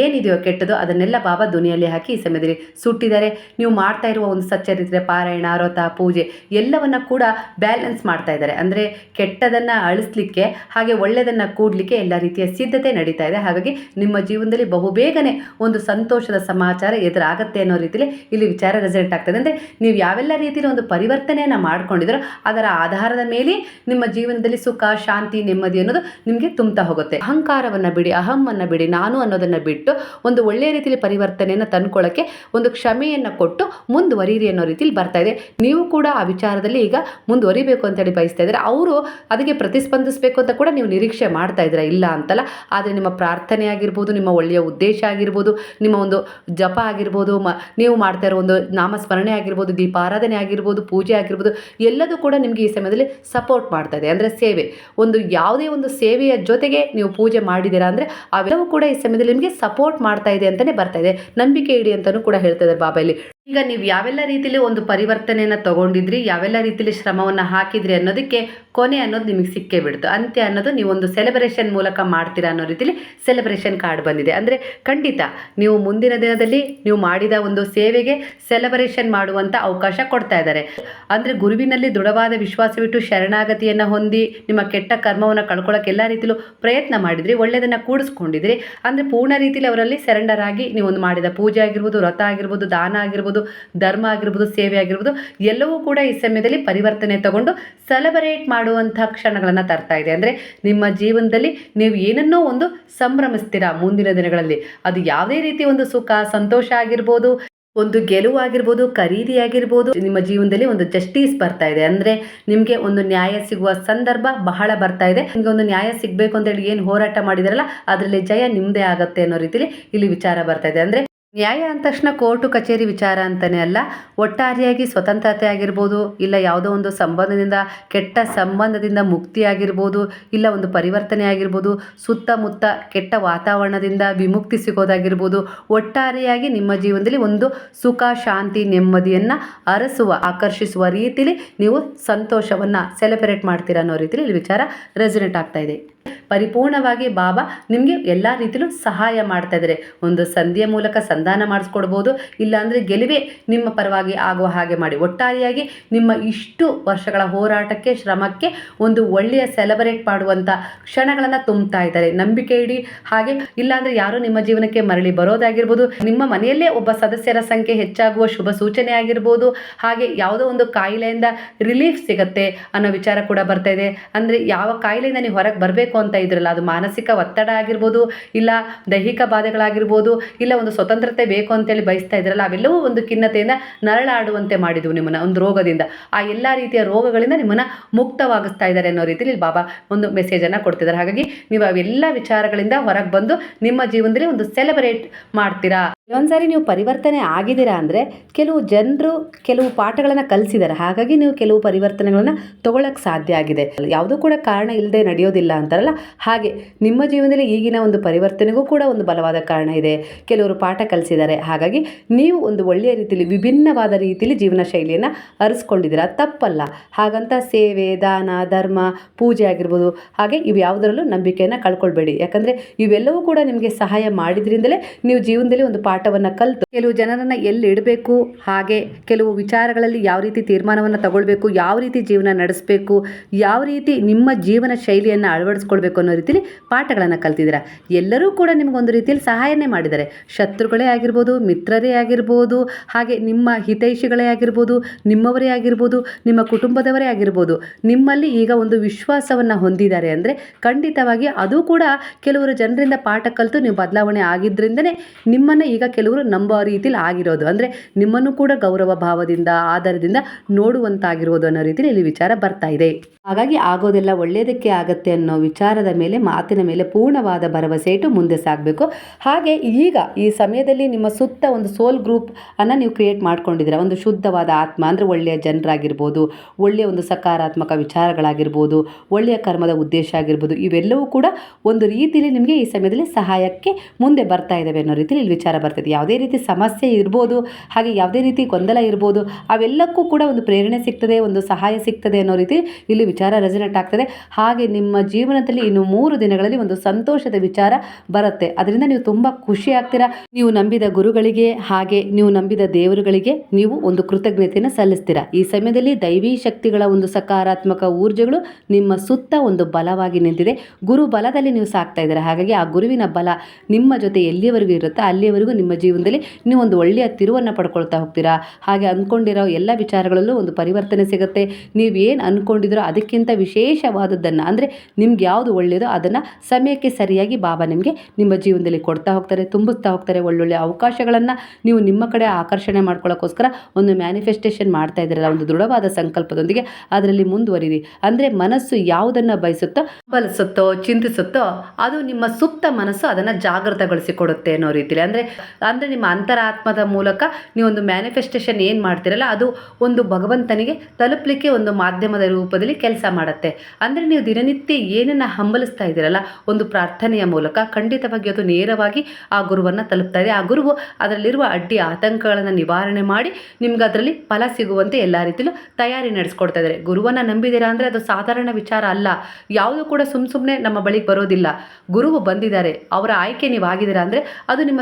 ಏನಿದೆಯೋ ಕೆಟ್ಟದೋ ಅದನ್ನೆಲ್ಲ ಬಾಬಾ ದುನಿಯಲ್ಲಿ ಹಾಕಿ ಈ ಸಮಯದಲ್ಲಿ ಸುಟ್ಟಿದ್ದಾರೆ. ನೀವು ಮಾಡ್ತಾ ಇರುವ ಒಂದು ಸಚ್ಚರಿತ್ರೆ, ಪಾರಾಯಣ, ವ್ರತ, ಪೂಜೆ ಎಲ್ಲವನ್ನು ಕೂಡ ಬ್ಯಾಲೆನ್ಸ್ ಮಾಡ್ತಾ ಇದ್ದಾರೆ. ಅಂದರೆ ಕೆಟ್ಟದನ್ನು ಅಳಿಸ್ಲಿಕ್ಕೆ ಹಾಗೆ ಒಳ್ಳೆಯದನ್ನು ಕೂಡಲಿಕ್ಕೆ ಎಲ್ಲ ರೀತಿಯ ಸಿದ್ಧತೆ ನಡೀತಾ ಇದೆ. ಹಾಗಾಗಿ ನಿಮ್ಮ ಜೀವನದಲ್ಲಿ ಬಹುಬೇಗನೆ ಒಂದು ಸಂತೋಷದ ಸಮಾಚಾರ ಎದುರಾಗತ್ತೆ ಅನ್ನೋ ರೀತಿಯಲ್ಲಿ ಇಲ್ಲಿ ವಿಚಾರ ರೆಸಲ್ಟ್ ಆಗ್ತದೆ ಅಂದರೆ ನೀವು ಯಾವೆಲ್ಲ ರೀತಿಯಲ್ಲಿ ಒಂದು ಪರಿವರ್ತನೆಯನ್ನು ಮಾಡ್ಕೊಂಡಿದ್ರೋ ಅದರ ಆಧಾರದ ಮೇಲೆ ನಿಮ್ಮ ಜೀವನದಲ್ಲಿ ಸುಖ, ಶಾಂತಿ, ನೆಮ್ಮದಿ ಅನ್ನೋದು ನಿಮಗೆ ತುಂಬ್ತಾ ಹೋಗುತ್ತೆ. ಅಹಂಕಾರವನ್ನು ಬಿಡಿ, ಅಹಮ್ಮನ್ನು ಬಿಡಿ, ನಾನು ಅನ್ನೋದನ್ನು ಬಿಟ್ಟು ಒಂದು ಒಳ್ಳೆಯ ರೀತಿಯಲ್ಲಿ ಪರಿವರ್ತನೆಯನ್ನು ತಂದ್ಕೊಳ್ಳೋಕ್ಕೆ ಒಂದು ಕ್ಷಮೆಯನ್ನು ಕೊಟ್ಟು ಮುಂದುವರಿಯಿರಿ ಅನ್ನೋ ರೀತಿಯಲ್ಲಿ ಬರ್ತಾ ಇದೆ. ನೀವು ಕೂಡ ಆ ವಿಚಾರದಲ್ಲಿ ಈಗ ಮುಂದುವರಿಬೇಕು ಅಂತೇಳಿ ಬಯಸ್ತಾ ಇದ್ದಾರೆ. ಅವರು ಅದಕ್ಕೆ ಪ್ರತಿಸ್ಪಂದಿಸಬೇಕು ಅಂತ ಕೂಡ ನೀವು ನಿರೀಕ್ಷೆ ಮಾಡ್ತಾ ಇದ್ದೀರಾ? ಇಲ್ಲ ಅಂತಲ್ಲ. ಆದರೆ ನಿಮ್ಮ ಪ್ರಾರ್ಥನೆ ಆಗಿರ್ಬೋದು, ನಿಮ್ಮ ಒಳ್ಳೆಯ ಉದ್ದೇಶ ಆಗಿರ್ಬೋದು, ನಿಮ್ಮ ಒಂದು ಜಪ ಆಗಿರ್ಬೋದು, ಮ, ನೀವು ಮಾಡ್ತಾ ಇರೋ ಒಂದು ನಾಮಸ್ಮರಣೆ ಆಗಿರ್ಬೋದು, ದೀಪಾರಾಧನೆ ಆಗಿರ್ಬೋದು, ಪೂಜೆ ಆಗಿರ್ಬೋದು, ಎಲ್ಲದೂ ಕೂಡ ನಿಮಗೆ ಈ ಸಮಯದಲ್ಲಿ ಸಪೋರ್ಟ್ ಮಾಡ್ತಾ ಇದೆ. ಅಂದರೆ ಸೇವೆ. ಒಂದು ಯಾವುದೇ ಒಂದು ಸೇವೆಯ ಜೊತೆಗೆ ನೀವು ಪೂಜೆ ಮಾಡಿದ್ದೀರಾ ಅಂದರೆ ಅವೆಲ್ಲವೂ ಕೂಡ ಈ ಸಮಯದಲ್ಲಿ ನಿಮಗೆ ಸಪೋರ್ಟ್ ಮಾಡ್ತಾ ಇದೆ ಅಂತಲೇ ಬರ್ತಾ ಇದೆ. ನಂಬಿಕೆ ಇಡಿ ಅಂತಲೂ ಕೂಡ ಹೇಳ್ತಾ ಇದ್ದಾರೆ ಬಾಬಾ ಇಲ್ಲಿ. ಈಗ ನೀವು ಯಾವೆಲ್ಲ ರೀತಿಯಲ್ಲಿ ಒಂದು ಪರಿವರ್ತನೆಯನ್ನು ತಗೊಂಡಿದ್ರಿ ಯಾವೆಲ್ಲ ರೀತಿಯಲ್ಲಿ ಶ್ರಮವನ್ನು ಹಾಕಿದ್ರಿ ಅನ್ನೋದಕ್ಕೆ ಕೊನೆ ಅನ್ನೋದು ನಿಮಗೆ ಸಿಕ್ಕೇ ಬಿಡ್ತು. ಅಂತ್ಯ ಅನ್ನೋದು ನೀವು ಒಂದು ಸೆಲೆಬ್ರೇಷನ್ ಮೂಲಕ ಮಾಡ್ತೀರಾ ಅನ್ನೋ ರೀತಿಲಿ ಸೆಲೆಬ್ರೇಷನ್ ಕಾರ್ಡ್ ಬಂದಿದೆ. ಅಂದರೆ ಖಂಡಿತ ನೀವು ಮುಂದಿನ ದಿನದಲ್ಲಿ ನೀವು ಮಾಡಿದ ಒಂದು ಸೇವೆಗೆ ಸೆಲೆಬ್ರೇಷನ್ ಮಾಡುವಂಥ ಅವಕಾಶ ಕೊಡ್ತಾ ಇದ್ದಾರೆ. ಅಂದರೆ ಗುರುವಿನಲ್ಲಿ ದೃಢವಾದ ವಿಶ್ವಾಸವಿಟ್ಟು ಶರಣಾಗತಿಯನ್ನು ಹೊಂದಿ ನಿಮ್ಮ ಕೆಟ್ಟ ಕರ್ಮವನ್ನು ಕಳ್ಕೊಳ್ಳೋಕೆ ಎಲ್ಲ ರೀತಿಯಲ್ಲೂ ಪ್ರಯತ್ನ ಮಾಡಿದ್ರಿ ಒಳ್ಳೆಯದನ್ನು ಕೂಡಿಸ್ಕೊಂಡಿದ್ರಿ. ಅಂದರೆ ಪೂರ್ಣ ರೀತಿಯಲ್ಲಿ ಅವರಲ್ಲಿ ಸೆರೆಂಡರ್ ಆಗಿ ನೀವು ಒಂದು ಮಾಡಿದ ಪೂಜೆ ಆಗಿರ್ಬೋದು, ವ್ರತ ಆಗಿರ್ಬೋದು, ದಾನ ಆಗಿರ್ಬೋದು, ಧರ್ಮ ಆಗಿರ್ಬೋದು, ಸೇವೆ ಆಗಿರ್ಬೋದು, ಎಲ್ಲವೂ ಕೂಡ ಈ ಸಮಯದಲ್ಲಿ ಪರಿವರ್ತನೆ ತಗೊಂಡು ಸೆಲೆಬ್ರೇಟ್ ಮಾಡುವಂಥ ಕ್ಷಣಗಳನ್ನು ತರ್ತಾ ಇದೆ. ಅಂದರೆ ನಿಮ್ಮ ಜೀವನದಲ್ಲಿ ನೀವು ಏನನ್ನೋ ಒಂದು ಸಂಭ್ರಮಿಸ್ತೀರಾ ಮುಂದಿನ ದಿನಗಳಲ್ಲಿ. ಅದು ಯಾವುದೇ ರೀತಿ ಒಂದು ಸುಖ, ಸಂತೋಷ ಆಗಿರ್ಬೋದು, ಒಂದು ಗೆಲುವು ಆಗಿರ್ಬೋದು, ಖರೀದಿ ಆಗಿರ್ಬೋದು, ನಿಮ್ಮ ಜೀವನದಲ್ಲಿ ಒಂದು ಜಸ್ಟಿಸ್ ಬರ್ತಾ ಇದೆ. ಅಂದರೆ ನಿಮಗೆ ಒಂದು ನ್ಯಾಯ ಸಿಗುವ ಸಂದರ್ಭ ಬಹಳ ಬರ್ತಾ ಇದೆ. ನಿಮಗೆ ಒಂದು ನ್ಯಾಯ ಸಿಗಬೇಕು ಅಂತೇಳಿ ಏನು ಹೋರಾಟ ಮಾಡಿದಾರಲ್ಲ, ಅದರಲ್ಲಿ ಜಯ ನಿಮ್ಮದೇ ಆಗುತ್ತೆ ಅನ್ನೋ ರೀತಿಲಿ ಇಲ್ಲಿ ವಿಚಾರ ಬರ್ತಾ ಇದೆ. ಅಂದರೆ ನ್ಯಾಯ ಅಂದ ತಕ್ಷಣ ಕೋರ್ಟು ಕಚೇರಿ ವಿಚಾರ ಅಂತಲೇ ಅಲ್ಲ, ಒಟ್ಟಾರೆಯಾಗಿ ಸ್ವತಂತ್ರತೆ ಆಗಿರ್ಬೋದು, ಇಲ್ಲ ಯಾವುದೋ ಒಂದು ಸಂಬಂಧದಿಂದ, ಕೆಟ್ಟ ಸಂಬಂಧದಿಂದ ಮುಕ್ತಿ ಆಗಿರ್ಬೋದು, ಇಲ್ಲ ಒಂದು ಪರಿವರ್ತನೆ ಆಗಿರ್ಬೋದು, ಸುತ್ತಮುತ್ತ ಕೆಟ್ಟ ವಾತಾವರಣದಿಂದ ವಿಮುಕ್ತಿ ಸಿಗೋದಾಗಿರ್ಬೋದು, ಒಟ್ಟಾರೆಯಾಗಿ ನಿಮ್ಮ ಜೀವನದಲ್ಲಿ ಒಂದು ಸುಖ, ಶಾಂತಿ, ನೆಮ್ಮದಿಯನ್ನು ಅರಸುವ, ಆಕರ್ಷಿಸುವ ರೀತಿಲಿ ನೀವು ಸಂತೋಷವನ್ನು ಸೆಲೆಬ್ರೇಟ್ ಮಾಡ್ತೀರಾ ಅನ್ನೋ ರೀತಿಲಿ ಇಲ್ಲಿ ವಿಚಾರ ರೆಸಿಡೆಂಟ್ ಆಗ್ತಾ ಇದೆ. ಪರಿಪೂರ್ಣವಾಗಿ ಬಾಬಾ ನಿಮಗೆ ಎಲ್ಲ ರೀತಿಲೂ ಸಹಾಯ ಮಾಡ್ತಾ ಇದ್ದಾರೆ ಒಂದು ಸಂಧಿಯ ಮೂಲಕ ಸಂಧಾನ ಮಾಡಿಸ್ಕೊಡ್ಬೋದು. ಇಲ್ಲಾಂದರೆ ಗೆಲುವೆ ನಿಮ್ಮ ಪರವಾಗಿ ಆಗುವ ಹಾಗೆ ಮಾಡಿ. ಒಟ್ಟಾರೆಯಾಗಿ ನಿಮ್ಮ ಇಷ್ಟು ವರ್ಷಗಳ ಹೋರಾಟಕ್ಕೆ, ಶ್ರಮಕ್ಕೆ ಒಂದು ಒಳ್ಳೆಯ ಸೆಲೆಬ್ರೇಟ್ ಮಾಡುವಂಥ ಕ್ಷಣಗಳನ್ನು ತುಂಬ್ತಾ ಇದ್ದಾರೆ. ನಂಬಿಕೆ ಇಡಿ. ಹಾಗೆ ಇಲ್ಲಾಂದರೆ ಯಾರೂ ನಿಮ್ಮ ಜೀವನಕ್ಕೆ ಮರಳಿ ಬರೋದಾಗಿರ್ಬೋದು. ನಿಮ್ಮ ಮನೆಯಲ್ಲೇ ಒಬ್ಬ ಸದಸ್ಯರ ಸಂಖ್ಯೆ ಹೆಚ್ಚಾಗುವ ಶುಭ ಸೂಚನೆ ಆಗಿರ್ಬೋದು. ಹಾಗೆ ಯಾವುದೋ ಒಂದು ಕಾಯಿಲೆಯಿಂದ ರಿಲೀಫ್ ಸಿಗತ್ತೆ ಅನ್ನೋ ವಿಚಾರ ಕೂಡ ಬರ್ತಾ ಇದೆ. ಅಂದರೆ ಯಾವ ಕಾಯಿಲೆಯಿಂದ ನೀವು ಹೊರಗೆ ಬರಬೇಕು ಅಂತ ಇದ್ರಲ್ಲ, ಅದು ಮಾನಸಿಕ ಒತ್ತಡ ಆಗಿರ್ಬೋದು, ಇಲ್ಲ ದೈಹಿಕ ಬಾಧೆಗಳಾಗಿರ್ಬೋದು, ಇಲ್ಲ ಒಂದು ಸ್ವತಂತ್ರತೆ ಬೇಕು ಅಂತೇಳಿ ಬಯಸ್ತಾ ಇದ್ರಲ್ಲ, ಅವೆಲ್ಲವೂ ಒಂದು ಖಿನ್ನತೆಯಿಂದ ನರಳಾಡುವಂತೆ ಮಾಡಿದ್ವು ನಿಮ್ಮನ್ನ, ಒಂದು ರೋಗದಿಂದ. ಆ ಎಲ್ಲ ರೀತಿಯ ರೋಗಗಳಿಂದ ನಿಮ್ಮನ್ನು ಮುಕ್ತವಾಗಿಸ್ತಾ ಇದ್ದಾರೆ ಅನ್ನೋ ರೀತಿಯಲ್ಲಿ ಬಾಬಾ ಒಂದು ಮೆಸೇಜನ್ನು ಕೊಡ್ತಿದ್ದಾರೆ. ಹಾಗಾಗಿ ನೀವು ಅವೆಲ್ಲ ವಿಚಾರಗಳಿಂದ ಹೊರಗೆ ಬಂದು ನಿಮ್ಮ ಜೀವನದಲ್ಲಿ ಒಂದು ಸೆಲೆಬ್ರೇಟ್ ಮಾಡ್ತೀರಾ? ಒಂದ್ಸಾರಿ ನೀವು ಪರಿವರ್ತನೆ ಆಗಿದ್ದೀರಾ ಅಂದರೆ ಕೆಲವು ಜನರು ಕೆಲವು ಪಾಠಗಳನ್ನು ಕಲಿಸಿದ್ದಾರೆ ಹಾಗಾಗಿ ನೀವು ಕೆಲವು ಪರಿವರ್ತನೆಗಳನ್ನು ತಗೊಳ್ಳೋಕ್ಕೆ ಸಾಧ್ಯ ಆಗಿದೆ. ಯಾವುದೂ ಕೂಡ ಕಾರಣ ಇಲ್ಲದೆ ನಡೆಯೋದಿಲ್ಲ ಅಂತಾರಲ್ಲ? ಹಾಗೆ ನಿಮ್ಮ ಜೀವನದಲ್ಲಿ ಈಗಿನ ಒಂದು ಪರಿವರ್ತನೆಗೂ ಕೂಡ ಒಂದು ಬಲವಾದ ಕಾರಣ ಇದೆ. ಕೆಲವರು ಪಾಠ ಕಲಿಸಿದ್ದಾರೆ ಹಾಗಾಗಿ ನೀವು ಒಂದು ಒಳ್ಳೆಯ ರೀತಿಯಲ್ಲಿ ವಿಭಿನ್ನವಾದ ರೀತಿಯಲ್ಲಿ ಜೀವನ ಶೈಲಿಯನ್ನು ಅರಿಸ್ಕೊಂಡಿದ್ದೀರಾ? ತಪ್ಪಲ್ಲ. ಹಾಗಂತ ಸೇವೆ, ದಾನ, ಧರ್ಮ, ಪೂಜೆ ಆಗಿರ್ಬೋದು. ಹಾಗೆ ಇವು ಯಾವುದರಲ್ಲೂ ನಂಬಿಕೆಯನ್ನು ಕಳ್ಕೊಳ್ಬೇಡಿ. ಯಾಕಂದರೆ ಇವೆಲ್ಲವೂ ಕೂಡ ನಿಮಗೆ ಸಹಾಯ ಮಾಡಿದ್ರಿಂದಲೇ ನೀವು ಜೀವನದಲ್ಲಿ ಒಂದು ಪಾಠವನ್ನು ಕಲಿತು ಕೆಲವು ಜನರನ್ನು ಎಲ್ಲಿ ಇಡಬೇಕು, ಹಾಗೆ ಕೆಲವು ವಿಚಾರಗಳಲ್ಲಿ ಯಾವ ರೀತಿ ತೀರ್ಮಾನವನ್ನು ತಗೊಳ್ಬೇಕು, ಯಾವ ರೀತಿ ಜೀವನ ನಡೆಸಬೇಕು, ಯಾವ ರೀತಿ ನಿಮ್ಮ ಜೀವನ ಶೈಲಿಯನ್ನು ಅಳವಡಿಸ್ಕೊಳ್ಬೇಕು ಅನ್ನೋ ರೀತಿಯಲ್ಲಿ ಪಾಠಗಳನ್ನು ಕಲ್ತಿದ್ದೀರಾ. ಎಲ್ಲರೂ ಕೂಡ ನಿಮಗೊಂದು ರೀತಿಯಲ್ಲಿ ಸಹಾಯನೇ ಮಾಡಿದ್ದಾರೆ. ಶತ್ರುಗಳೇ ಆಗಿರ್ಬೋದು, ಮಿತ್ರರೇ ಆಗಿರ್ಬೋದು, ಹಾಗೆ ನಿಮ್ಮ ಹಿತೈಷಿಗಳೇ ಆಗಿರ್ಬೋದು, ನಿಮ್ಮವರೇ ಆಗಿರ್ಬೋದು, ನಿಮ್ಮ ಕುಟುಂಬದವರೇ ಆಗಿರ್ಬೋದು, ನಿಮ್ಮಲ್ಲಿ ಈಗ ಒಂದು ವಿಶ್ವಾಸವನ್ನು ಹೊಂದಿದ್ದಾರೆ ಅಂದರೆ ಖಂಡಿತವಾಗಿ ಅದು ಕೂಡ ಕೆಲವರು ಜನರಿಂದ ಪಾಠ ಕಲಿತು ನೀವು ಬದಲಾವಣೆ ಆಗಿದ್ದರಿಂದನೇ ನಿಮ್ಮನ್ನು ಈಗ ಕೆಲವರು ನಂಬೋ ರೀತಿಲಿ ಆಗಿರೋದು. ಅಂದರೆ ನಿಮ್ಮನ್ನು ಕೂಡ ಗೌರವ ಭಾವದಿಂದ, ಆಧಾರದಿಂದ ನೋಡುವಂತಾಗಿರೋದು ಅನ್ನೋ ರೀತಿಯಲ್ಲಿ ಇಲ್ಲಿ ವಿಚಾರ ಬರ್ತಾ ಇದೆ. ಹಾಗಾಗಿ ಆಗೋದೆಲ್ಲ ಒಳ್ಳೆಯದಕ್ಕೆ ಆಗತ್ತೆ ಅನ್ನೋ ವಿಚಾರದ ಮೇಲೆ, ಮಾತಿನ ಮೇಲೆ ಪೂರ್ಣವಾದ ಭರವಸೆ ಇಟ್ಟು ಮುಂದೆ ಸಾಗಬೇಕು ಹಾಗೆ ಈಗ ಈ ಸಮಯದಲ್ಲಿ ನಿಮ್ಮ ಸುತ್ತ ಒಂದು ಸೋಲ್ ಗ್ರೂಪ್ ಅನ್ನು ನೀವು ಕ್ರಿಯೇಟ್ ಮಾಡ್ಕೊಂಡಿದ್ದೀರಾ. ಒಂದು ಶುದ್ಧವಾದ ಆತ್ಮ, ಅಂದರೆ ಒಳ್ಳೆಯ ಜನರಾಗಿರ್ಬೋದು, ಒಳ್ಳೆಯ ಒಂದು ಸಕಾರಾತ್ಮಕ ವಿಚಾರಗಳಾಗಿರ್ಬೋದು, ಒಳ್ಳೆಯ ಕರ್ಮದ ಉದ್ದೇಶ ಆಗಿರ್ಬೋದು, ಇವೆಲ್ಲವೂ ಕೂಡ ಒಂದು ರೀತಿಯಲ್ಲಿ ನಿಮಗೆ ಈ ಸಮಯದಲ್ಲಿ ಸಹಾಯಕ್ಕೆ ಮುಂದೆ ಬರ್ತಾ ಇದ್ದಾವೆ ಅನ್ನೋ ರೀತಿಯಲ್ಲಿ ಇಲ್ಲಿ ವಿಚಾರ ಬರ್ತಾ ಬರ್ತದೆ ಯಾವುದೇ ರೀತಿ ಸಮಸ್ಯೆ ಇರ್ಬೋದು, ಹಾಗೆ ಯಾವುದೇ ರೀತಿ ಗೊಂದಲ ಇರ್ಬೋದು, ಅವೆಲ್ಲಕ್ಕೂ ಕೂಡ ಒಂದು ಪ್ರೇರಣೆ ಸಿಗ್ತದೆ, ಒಂದು ಸಹಾಯ ಸಿಗ್ತದೆ ಅನ್ನೋ ರೀತಿ ಇಲ್ಲಿ ವಿಚಾರ ರೆಸನೆಟ್ ಆಗ್ತದೆ. ಹಾಗೆ ನಿಮ್ಮ ಜೀವನದಲ್ಲಿ ಇನ್ನು ಮೂರು ದಿನಗಳಲ್ಲಿ ಒಂದು ಸಂತೋಷದ ವಿಚಾರ ಬರುತ್ತೆ. ಅದರಿಂದ ನೀವು ತುಂಬ ಖುಷಿ ಆಗ್ತೀರಾ. ನೀವು ನಂಬಿದ ಗುರುಗಳಿಗೆ, ಹಾಗೆ ನೀವು ನಂಬಿದ ದೇವರುಗಳಿಗೆ ನೀವು ಒಂದು ಕೃತಜ್ಞತೆಯನ್ನು ಸಲ್ಲಿಸ್ತೀರಾ. ಈ ಸಮಯದಲ್ಲಿ ದೈವಿ ಶಕ್ತಿಗಳ ಒಂದು ಸಕಾರಾತ್ಮಕ ಊರ್ಜೆಗಳು ನಿಮ್ಮ ಸುತ್ತ ಒಂದು ಬಲವಾಗಿ ನಿಂತಿದೆ. ಗುರು ಬಲದಲ್ಲಿ ನೀವು ಸಾಕ್ತಾ ಇದ್ದೀರಾ. ಹಾಗಾಗಿ ಆ ಗುರುವಿನ ಬಲ ನಿಮ್ಮ ಜೊತೆ ಎಲ್ಲಿಯವರೆಗೂ ಇರುತ್ತೋ ಅಲ್ಲಿವರೆಗೂ ನಿಮ್ಮ ಜೀವನದಲ್ಲಿ ನೀವು ಒಂದು ಒಳ್ಳೆಯ ತಿರುವನ್ನು ಪಡ್ಕೊಳ್ತಾ ಹೋಗ್ತೀರಾ? ಹಾಗೆ ಅಂದ್ಕೊಂಡಿರೋ ಎಲ್ಲ ವಿಚಾರಗಳಲ್ಲೂ ಒಂದು ಪರಿವರ್ತನೆ ಸಿಗುತ್ತೆ. ನೀವು ಏನು ಅಂದ್ಕೊಂಡಿದ್ರೋ ಅದಕ್ಕಿಂತ ವಿಶೇಷವಾದದ್ದನ್ನು, ಅಂದರೆ ನಿಮ್ಗೆ ಯಾವುದು ಒಳ್ಳೆಯದೋ ಅದನ್ನು ಸಮಯಕ್ಕೆ ಸರಿಯಾಗಿ ಬಾಬಾ ನಿಮಗೆ ನಿಮ್ಮ ಜೀವನದಲ್ಲಿ ಕೊಡ್ತಾ ಹೋಗ್ತಾರೆ ತುಂಬಿಸ್ತಾ ಹೋಗ್ತಾರೆ. ಒಳ್ಳೊಳ್ಳೆ ಅವಕಾಶಗಳನ್ನು ನೀವು ನಿಮ್ಮ ಕಡೆ ಆಕರ್ಷಣೆ ಮಾಡ್ಕೊಳ್ಳೋಕ್ಕೋಸ್ಕರ ಒಂದು ಮ್ಯಾನಿಫೆಸ್ಟೇಷನ್ ಮಾಡ್ತಾ ಇದ್ದೀರಲ್ಲ, ಒಂದು ದೃಢವಾದ ಸಂಕಲ್ಪದೊಂದಿಗೆ ಅದರಲ್ಲಿ ಮುಂದುವರಿರಿ. ಅಂದರೆ ಮನಸ್ಸು ಯಾವುದನ್ನು ಬಯಸುತ್ತೋ ಬಲಿಸುತ್ತೋ ಚಿಂತಿಸುತ್ತೋ, ಅದು ನಿಮ್ಮ ಸುಪ್ತ ಮನಸ್ಸು ಅದನ್ನು ಜಾಗೃತಗೊಳಿಸಿಕೊಡುತ್ತೆ ಅನ್ನೋ ರೀತಿಯಲ್ಲಿ ಅಂದರೆ ಅಂದರೆ ನಿಮ್ಮ ಅಂತರಾತ್ಮದ ಮೂಲಕ ನೀವೊಂದು ಮ್ಯಾನಿಫೆಸ್ಟೇಷನ್ ಏನು ಮಾಡ್ತೀರಲ್ಲ, ಅದು ಒಂದು ಭಗವಂತನಿಗೆ ತಲುಪಲಿಕ್ಕೆ ಒಂದು ಮಾಧ್ಯಮದ ರೂಪದಲ್ಲಿ ಕೆಲಸ ಮಾಡುತ್ತೆ. ಅಂದರೆ ನೀವು ದಿನನಿತ್ಯ ಏನನ್ನು ಹಂಬಲಿಸ್ತಾ ಇದ್ದೀರಲ್ಲ, ಒಂದು ಪ್ರಾರ್ಥನೆಯ ಮೂಲಕ ಖಂಡಿತವಾಗಿ ಅದು ನೇರವಾಗಿ ಆ ಗುರುವನ್ನು ತಲುಪ್ತಾ ಇದೆ. ಆ ಗುರುವು ಅದರಲ್ಲಿರುವ ಅಡ್ಡಿ ಆತಂಕಗಳನ್ನು ನಿವಾರಣೆ ಮಾಡಿ ನಿಮ್ಗೆ ಅದರಲ್ಲಿ ಫಲ ಸಿಗುವಂತೆ ಎಲ್ಲ ರೀತಿಯಲ್ಲೂ ತಯಾರಿ ನಡೆಸ್ಕೊಡ್ತಾ ಇದ್ದಾರೆ. ಗುರುವನ್ನು ನಂಬಿದ್ದೀರಾ ಅಂದರೆ ಅದು ಸಾಧಾರಣ ವಿಚಾರ ಅಲ್ಲ. ಯಾವುದು ಕೂಡ ಸುಮ್ ಸುಮ್ಮನೆ ನಮ್ಮ ಬಳಿಗೆ ಬರೋದಿಲ್ಲ. ಗುರುವು ಬಂದಿದ್ದಾರೆ, ಅವರ ಆಯ್ಕೆ ನೀವು ಆಗಿದ್ದೀರಾ ಅಂದರೆ ಅದು ನಿಮ್ಮ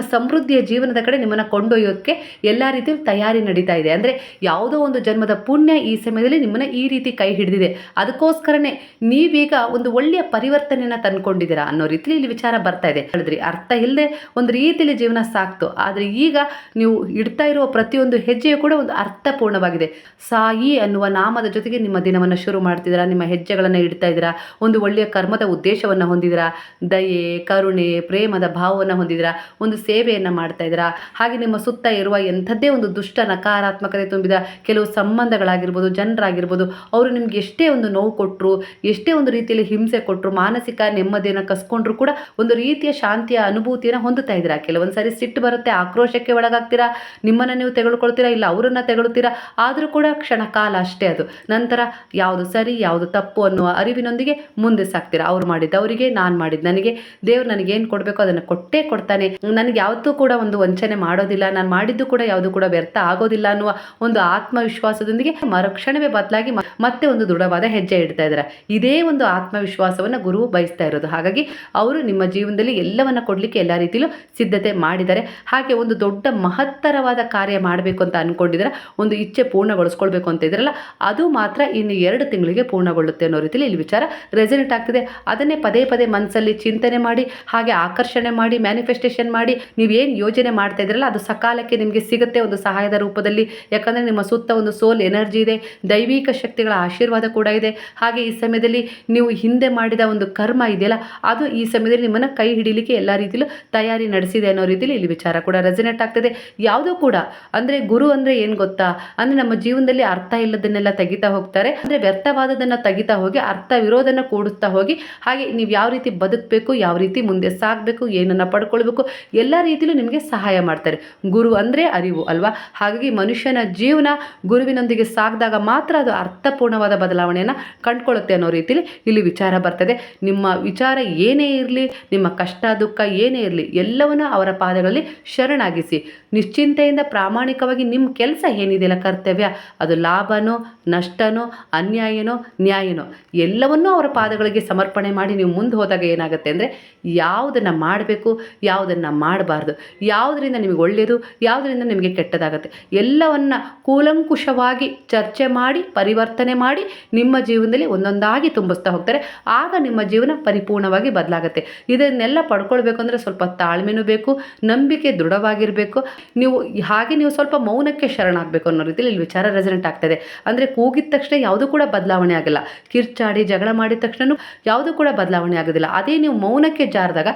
ಜೀವನದ ಕಡೆ ನಿಮ್ಮನ್ನು ಕೊಂಡೊಯ್ಯೋಕ್ಕೆ ಎಲ್ಲ ರೀತಿಯಲ್ಲಿ ತಯಾರಿ ನಡೀತಾ ಇದೆ. ಅಂದರೆ ಯಾವುದೋ ಒಂದು ಜನ್ಮದ ಪುಣ್ಯ ಈ ಸಮಯದಲ್ಲಿ ನಿಮ್ಮನ್ನು ಈ ರೀತಿ ಕೈ ಹಿಡಿದಿದೆ. ಅದಕ್ಕೋಸ್ಕರನೇ ನೀವೀಗ ಒಂದು ಒಳ್ಳೆಯ ಪರಿವರ್ತನೆಯನ್ನು ತಂದ್ಕೊಂಡಿದ್ದೀರಾ ಅನ್ನೋ ರೀತಿಯಲ್ಲಿ ಇಲ್ಲಿ ವಿಚಾರ ಬರ್ತಾ ಇದೆ. ಹೇಳಿದ್ರಿ, ಅರ್ಥ ಇಲ್ಲದೆ ಒಂದು ರೀತಿಯಲ್ಲಿ ಜೀವನ ಸಾಕ್ತು. ಆದರೆ ಈಗ ನೀವು ಇಡ್ತಾ ಇರುವ ಪ್ರತಿಯೊಂದು ಹೆಜ್ಜೆಯು ಕೂಡ ಒಂದು ಅರ್ಥಪೂರ್ಣವಾಗಿದೆ. ಸಾಯಿ ಅನ್ನುವ ನಾಮದ ಜೊತೆಗೆ ನಿಮ್ಮ ದಿನವನ್ನು ಶುರು ಮಾಡ್ತಿದ್ದೀರಾ, ನಿಮ್ಮ ಹೆಜ್ಜೆಗಳನ್ನು ಇಡ್ತಾ ಇದ್ದೀರಾ, ಒಂದು ಒಳ್ಳೆಯ ಕರ್ಮದ ಉದ್ದೇಶವನ್ನು ಹೊಂದಿದ್ದೀರಾ, ದಯೆ, ಕರುಣೆ, ಪ್ರೇಮದ ಭಾವವನ್ನು ಹೊಂದಿದ್ದೀರಾ, ಒಂದು ಸೇವೆಯನ್ನು ಮಾಡ್ತಾ ಇದ್ದೀರಾ? ಹಾಗೆ ನಿಮ್ಮ ಸುತ್ತ ಇರುವ ಎಂಥದ್ದೇ ಒಂದು ದುಷ್ಟ ನಕಾರಾತ್ಮಕತೆ ತುಂಬಿದ ಕೆಲವು ಸಂಬಂಧಗಳಾಗಿರ್ಬೋದು, ಜನರಾಗಿರ್ಬೋದು, ಅವರು ನಿಮ್ಗೆ ಎಷ್ಟೇ ಒಂದು ನೋವು ಕೊಟ್ಟರು ಎಷ್ಟೇ ಒಂದು ರೀತಿಯಲ್ಲಿ ಹಿಂಸೆ ಕೊಟ್ಟರು ಮಾನಸಿಕ ನೆಮ್ಮದಿಯನ್ನು ಕಸ್ಕೊಂಡ್ರು ಕೂಡ ಒಂದು ರೀತಿಯ ಶಾಂತಿಯ ಅನುಭೂತಿಯನ್ನು ಹೊಂದುತ್ತಾ ಇದ್ದೀರಾ? ಕೆಲವೊಂದು ಸಾರಿ ಸಿಟ್ಟು ಬರುತ್ತೆ, ಆಕ್ರೋಶಕ್ಕೆ ಒಳಗಾಗ್ತೀರಾ? ನಿಮ್ಮನ್ನು ನೀವು ತೆಗೆದುಕೊಳ್ತೀರಾ ಇಲ್ಲ ಅವರನ್ನು ತೆಗೊಳ್ತೀರಾ ಆದರೂ ಕೂಡ ಕ್ಷಣಕಾಲ ಅಷ್ಟೇ ಅದು. ನಂತರ ಯಾವುದು ಸರಿ, ಯಾವುದು ತಪ್ಪು ಅನ್ನುವ ಅರಿವಿನೊಂದಿಗೆ ಮುಂದೆ ಸಾಕ್ತೀರಾ? ಅವ್ರು ಮಾಡಿದ್ದು ಅವರಿಗೆ ನಾನು ಮಾಡಿದ್ದು ನನಗೆ, ದೇವ್ರು ನನಗೆ ಏನು ಕೊಡಬೇಕು ಅದನ್ನು ಕೊಟ್ಟೇ ಕೊಡ್ತಾನೆ. ನನಗೆ ಯಾವತ್ತೂ ಕೂಡ ಒಂದು ವಂಚನೆ ಮಾಡೋದಿಲ್ಲ, ನಾನು ಮಾಡಿದ್ದು ಕೂಡ ಯಾವುದು ಕೂಡ ವ್ಯರ್ಥ ಆಗೋದಿಲ್ಲ ಅನ್ನುವ ಒಂದು ಆತ್ಮವಿಶ್ವಾಸದೊಂದಿಗೆ ಮರುಕ್ಷಣವೇ ಬದಲಾಗಿ ಮತ್ತೆ ಒಂದು ದೃಢವಾದ ಹೆಜ್ಜೆ ಇಡ್ತಾ ಇದ್ದಾರೆ. ಇದೇ ಒಂದು ಆತ್ಮವಿಶ್ವಾಸವನ್ನು ಗುರು ಬಯಸ್ತಾ ಇರೋದು. ಹಾಗಾಗಿ ಅವರು ನಿಮ್ಮ ಜೀವನದಲ್ಲಿ ಎಲ್ಲವನ್ನ ಕೊಡಲಿಕ್ಕೆ ಎಲ್ಲ ರೀತಿಯಲ್ಲೂ ಸಿದ್ಧತೆ ಮಾಡಿದ್ದಾರೆ. ಹಾಗೆ ಒಂದು ದೊಡ್ಡ ಮಹತ್ತರವಾದ ಕಾರ್ಯ ಮಾಡಬೇಕು ಅಂತ ಅನ್ಕೊಂಡಿದ್ದಾರೆ. ಒಂದು ಇಚ್ಛೆ ಪೂರ್ಣಗೊಳಿಸ್ಕೊಳ್ಬೇಕು ಅಂತ ಇದ್ರಲ್ಲ, ಅದು ಮಾತ್ರ ಇನ್ನು ಎರಡು ತಿಂಗಳಿಗೆ ಪೂರ್ಣಗೊಳ್ಳುತ್ತೆ ಅನ್ನೋ ರೀತಿಯಲ್ಲಿ ಇಲ್ಲಿ ವಿಚಾರ ರೆಸನೆಟ್ ಆಗ್ತಿದೆ. ಅದನ್ನೇ ಪದೇ ಪದೇ ಮನಸ್ಸಲ್ಲಿ ಚಿಂತನೆ ಮಾಡಿ, ಹಾಗೆ ಆಕರ್ಷಣೆ ಮಾಡಿ ಮ್ಯಾನಿಫೆಸ್ಟೇಷನ್ ಮಾಡಿ, ನೀವೇನು ಯೋಜನೆ ಮಾಡ್ತಾ ಇದ್ರಲ್ಲ, ಅದು ಸಕಾಲಕ್ಕೆ ನಿಮಗೆ ಸಿಗುತ್ತೆ ಒಂದು ಸಹಾಯದ ರೂಪದಲ್ಲಿ. ಯಾಕಂದರೆ ನಿಮ್ಮ ಸುತ್ತ ಒಂದು ಸೋಲ್ ಎನರ್ಜಿ ಇದೆ, ದೈವಿಕ ಶಕ್ತಿಗಳ ಆಶೀರ್ವಾದ ಕೂಡ ಇದೆ. ಹಾಗೆ ಈ ಸಮಯದಲ್ಲಿ ನೀವು ಹಿಂದೆ ಮಾಡಿದ ಒಂದು ಕರ್ಮ ಇದೆಯಲ್ಲ, ಅದು ಈ ಸಮಯದಲ್ಲಿ ನಿಮ್ಮನ್ನು ಕೈ ಹಿಡಿಲಿಕ್ಕೆ ಎಲ್ಲ ರೀತಿಯಲ್ಲೂ ತಯಾರಿ ನಡೆಸಿದೆ ಅನ್ನೋ ರೀತಿಯಲ್ಲಿ ಇಲ್ಲಿ ವಿಚಾರ ಕೂಡ ರೆಸಿನೆಟ್ ಆಗ್ತದೆ. ಯಾವುದೂ ಕೂಡ, ಅಂದರೆ ಗುರು ಅಂದರೆ ಏನು ಗೊತ್ತಾ? ಅಂದರೆ ನಮ್ಮ ಜೀವನದಲ್ಲಿ ಅರ್ಥ ಇಲ್ಲದನ್ನೆಲ್ಲ ತೆಗಿತಾ ಹೋಗ್ತಾರೆ. ಅಂದರೆ ವ್ಯರ್ಥವಾದದನ್ನು ತೆಗಿತಾ ಹೋಗಿ, ಅರ್ಥ ವಿರೋಧನ ಕೂಡುತ್ತಾ ಹೋಗಿ, ಹಾಗೆ ನೀವು ಯಾವ ರೀತಿ ಬದುಕಬೇಕು, ಯಾವ ರೀತಿ ಮುಂದೆ ಸಾಗಬೇಕು, ಏನನ್ನು ಪಡ್ಕೊಳ್ಬೇಕು, ಎಲ್ಲ ರೀತಿಯಲ್ಲೂ ನಿಮಗೆ ಸಹಾಯ ಮಾಡ್ತಾರೆ. ಗುರು ಅಂದರೆ ಅರಿವು ಅಲ್ವಾ? ಹಾಗಾಗಿ ಮನುಷ್ಯನ ಜೀವನ ಗುರುವಿನೊಂದಿಗೆ ಸಾಗಿದಾಗ ಮಾತ್ರ ಅದು ಅರ್ಥಪೂರ್ಣವಾದ ಬದಲಾವಣೆಯನ್ನು ಕಂಡುಕೊಳ್ಳುತ್ತೆ ಅನ್ನೋ ರೀತಿಯಲ್ಲಿ ಇಲ್ಲಿ ವಿಚಾರ ಬರ್ತದೆ. ನಿಮ್ಮ ವಿಚಾರ ಏನೇ ಇರಲಿ, ನಿಮ್ಮ ಕಷ್ಟ, ದುಃಖ ಏನೇ ಇರಲಿ, ಎಲ್ಲವನ್ನ ಅವರ ಪಾದಗಳಲ್ಲಿ ಶರಣಾಗಿಸಿ. ನಿಶ್ಚಿಂತೆಯಿಂದ ಪ್ರಾಮಾಣಿಕವಾಗಿ ನಿಮ್ಮ ಕೆಲಸ ಏನಿದೆಯಲ್ಲ ಕರ್ತವ್ಯ? ಅದು ಲಾಭನೋ, ನಷ್ಟನೋ, ಅನ್ಯಾಯನೋ, ನ್ಯಾಯನೋ? ಎಲ್ಲವನ್ನೂ ಅವರ ಪಾದಗಳಿಗೆ ಸಮರ್ಪಣೆ ಮಾಡಿ ನೀವು ಮುಂದೆ ಹೋದಾಗ ಏನಾಗುತ್ತೆ ಅಂದರೆ, ಯಾವುದನ್ನು ಮಾಡಬೇಕು, ಯಾವುದನ್ನು ಮಾಡಬಾರ್ದು. ಯಾವುದರಿಂದ ನಿಮಗೆ ಒಳ್ಳೆಯದು, ಯಾವುದರಿಂದ ನಿಮಗೆ ಕೆಟ್ಟದಾಗುತ್ತೆ. ಎಲ್ಲವನ್ನ ಕೂಲಂಕುಷವಾಗಿ ಚರ್ಚೆ ಮಾಡಿ, ಪರಿವರ್ತನೆ ಮಾಡಿ ನಿಮ್ಮ ಜೀವನದಲ್ಲಿ ಒಂದೊಂದಾಗಿ ತುಂಬಿಸ್ತಾ ಹೋಗ್ತಾರೆ. ಆಗ ನಿಮ್ಮ ಜೀವನ ಪರಿಪೂರ್ಣವಾಗಿ ಬದಲಾಗುತ್ತೆ. ಇದನ್ನೆಲ್ಲ ಪಡ್ಕೊಳ್ಬೇಕು ಅಂದರೆ ಸ್ವಲ್ಪ ತಾಳ್ಮೆನೂ ಬೇಕು, ನಂಬಿಕೆ ದೃಢವಾಗಿರಬೇಕು. ನೀವು ಹಾಗೆ ನೀವು ಸ್ವಲ್ಪ ಮೌನಕ್ಕೆ ಶರಣಾಗಬೇಕು ಅನ್ನೋ ರೀತಿಯಲ್ಲಿ ಇಲ್ಲಿ ವಿಚಾರ ರೆಸನೆಂಟ್ ಆಗ್ತದೆ ಅಂದರೆ ಕೂಗಿದ ತಕ್ಷಣ ಯಾವುದೂ ಕೂಡ ಬದಲಾವಣೆ ಆಗಲ್ಲ. ಕಿರ್ಚಾಡಿ ಜಗಳ ಮಾಡಿದ ತಕ್ಷಣ ಯಾವುದೂ ಕೂಡ ಬದಲಾವಣೆ ಆಗೋದಿಲ್ಲ. ಅದೇ ನೀವು ಮೌನಕ್ಕೆ ಜಾರಿದಾಗ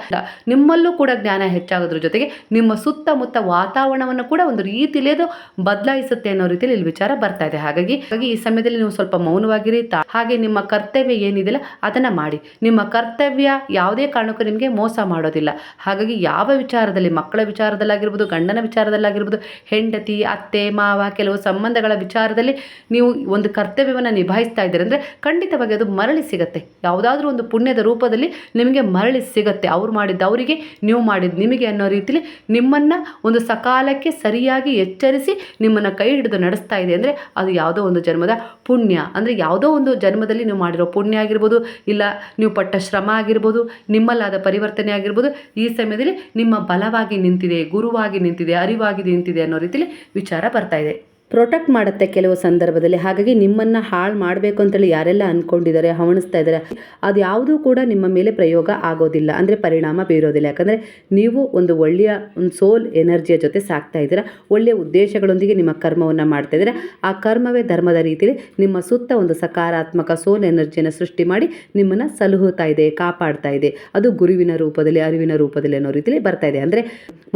ನಿಮ್ಮಲ್ಲೂ ಕೂಡ ಜ್ಞಾನ ಹೆಚ್ಚಾಗೋದ್ರ ಜೊತೆಗೆ ನಿಮ್ಮ ಸುತ್ತಮುತ್ತ ವಾತಾವರಣವನ್ನು ಕೂಡ ಒಂದು ರೀತಿಯಲ್ಲಿ ಅದು ಬದಲಾಯಿಸುತ್ತೆ ಅನ್ನೋ ರೀತಿಯಲ್ಲಿ ಇಲ್ಲಿ ವಿಚಾರ ಬರ್ತಾ ಇದೆ. ಹಾಗಾಗಿ ಹಾಗಾಗಿ ಈ ಸಮಯದಲ್ಲಿ ನೀವು ಸ್ವಲ್ಪ ಮೌನವಾಗಿರಿ. ಹಾಗೆ ನಿಮ್ಮ ಕರ್ತವ್ಯ ಏನಿದೆಯಲ್ಲ, ಅದನ್ನು ಮಾಡಿ. ನಿಮ್ಮ ಕರ್ತವ್ಯ ಯಾವುದೇ ಕಾರಣಕ್ಕೂ ನಿಮಗೆ ಮೋಸ ಮಾಡೋದಿಲ್ಲ. ಹಾಗಾಗಿ ಯಾವ ವಿಚಾರದಲ್ಲಿ, ಮಕ್ಕಳ ವಿಚಾರದಲ್ಲಾಗಿರ್ಬೋದು, ಗಂಡನ ವಿಚಾರದಲ್ಲಾಗಿರ್ಬೋದು, ಹೆಂಡತಿ, ಅತ್ತೆ, ಮಾವ, ಕೆಲವು ಸಂಬಂಧಗಳ ವಿಚಾರದಲ್ಲಿ ನೀವು ಒಂದು ಕರ್ತವ್ಯವನ್ನು ನಿಭಾಯಿಸ್ತಾ ಇದ್ದೀರಿ ಅಂದರೆ ಖಂಡಿತವಾಗಿ ಅದು ಮರಳಿ ಸಿಗತ್ತೆ. ಯಾವುದಾದ್ರೂ ಒಂದು ಪುಣ್ಯದ ರೂಪದಲ್ಲಿ ನಿಮಗೆ ಮರಳಿ ಸಿಗುತ್ತೆ. ಅವ್ರು ಮಾಡಿದ್ದು ಅವರಿಗೆ, ನೀವು ಮಾಡಿದ್ದು ನಿಮಗೆ ಅನ್ನೋ ರೀತಿಲಿ ನಿಮ್ಮನ್ನು ಒಂದು ಸಕಾಲಕ್ಕೆ ಸರಿಯಾಗಿ ಎಚ್ಚರಿಸಿ ನಿಮ್ಮನ್ನು ಕೈ ಹಿಡಿದು ನಡೆಸ್ತಾ ಇದೆ ಅಂದರೆ ಅದು ಯಾವುದೋ ಒಂದು ಜನ್ಮದ ಪುಣ್ಯ. ಅಂದರೆ ಯಾವುದೋ ಒಂದು ಜನ್ಮದಲ್ಲಿ ನೀವು ಮಾಡಿರೋ ಪುಣ್ಯ ಆಗಿರ್ಬೋದು, ಇಲ್ಲ ನೀವು ಪಟ್ಟ ಶ್ರಮ ಆಗಿರ್ಬೋದು, ನಿಮ್ಮಲ್ಲಾದ ಪರಿವರ್ತನೆ ಆಗಿರ್ಬೋದು, ಈ ಸಮಯದಲ್ಲಿ ನಿಮ್ಮ ಬಲವಾಗಿ ನಿಂತಿದೆ, ಗುರುವಾಗಿ ನಿಂತಿದೆ, ಅರಿವಾಗಿ ನಿಂತಿದೆ ಅನ್ನೋ ರೀತಿಯಲ್ಲಿ ವಿಚಾರ ಬರ್ತಾ ಇದೆ. ಪ್ರೊಟೆಕ್ಟ್ ಮಾಡುತ್ತೆ ಕೆಲವು ಸಂದರ್ಭದಲ್ಲಿ. ಹಾಗಾಗಿ ನಿಮ್ಮನ್ನು ಹಾಳು ಮಾಡಬೇಕು ಅಂತೇಳಿ ಯಾರೆಲ್ಲ ಅಂದ್ಕೊಂಡಿದ್ದಾರೆ ಹವಣಿಸ್ತಾ ಇದ್ದಾರೆ ಅದು ಯಾವುದೂ ಕೂಡ ನಿಮ್ಮ ಮೇಲೆ ಪ್ರಯೋಗ ಆಗೋದಿಲ್ಲ. ಅಂದರೆ ಪರಿಣಾಮ ಬೀರೋದಿಲ್ಲ. ಯಾಕಂದರೆ ನೀವು ಒಂದು ಒಳ್ಳೆಯ, ಒಂದು ಸೋಲ್ ಎನರ್ಜಿಯ ಜೊತೆ ಸಾಕ್ತಾ ಇದ್ದೀರಾ. ಒಳ್ಳೆಯ ಉದ್ದೇಶಗಳೊಂದಿಗೆ ನಿಮ್ಮ ಕರ್ಮವನ್ನು ಮಾಡ್ತಾ ಇದ್ದೀರಾ. ಆ ಕರ್ಮವೇ ಧರ್ಮದ ರೀತಿಯಲ್ಲಿ ನಿಮ್ಮ ಸುತ್ತ ಒಂದು ಸಕಾರಾತ್ಮಕ ಸೋಲ್ ಎನರ್ಜಿಯನ್ನು ಸೃಷ್ಟಿ ಮಾಡಿ ನಿಮ್ಮನ್ನು ಸಲಹುತ್ತಾ ಇದೆ, ಕಾಪಾಡ್ತಾ ಇದೆ. ಅದು ಗುರುವಿನ ರೂಪದಲ್ಲಿ, ಅರಿವಿನ ರೂಪದಲ್ಲಿ ಅನ್ನೋ ರೀತಿಯಲ್ಲಿ ಬರ್ತಾ ಇದೆ. ಅಂದರೆ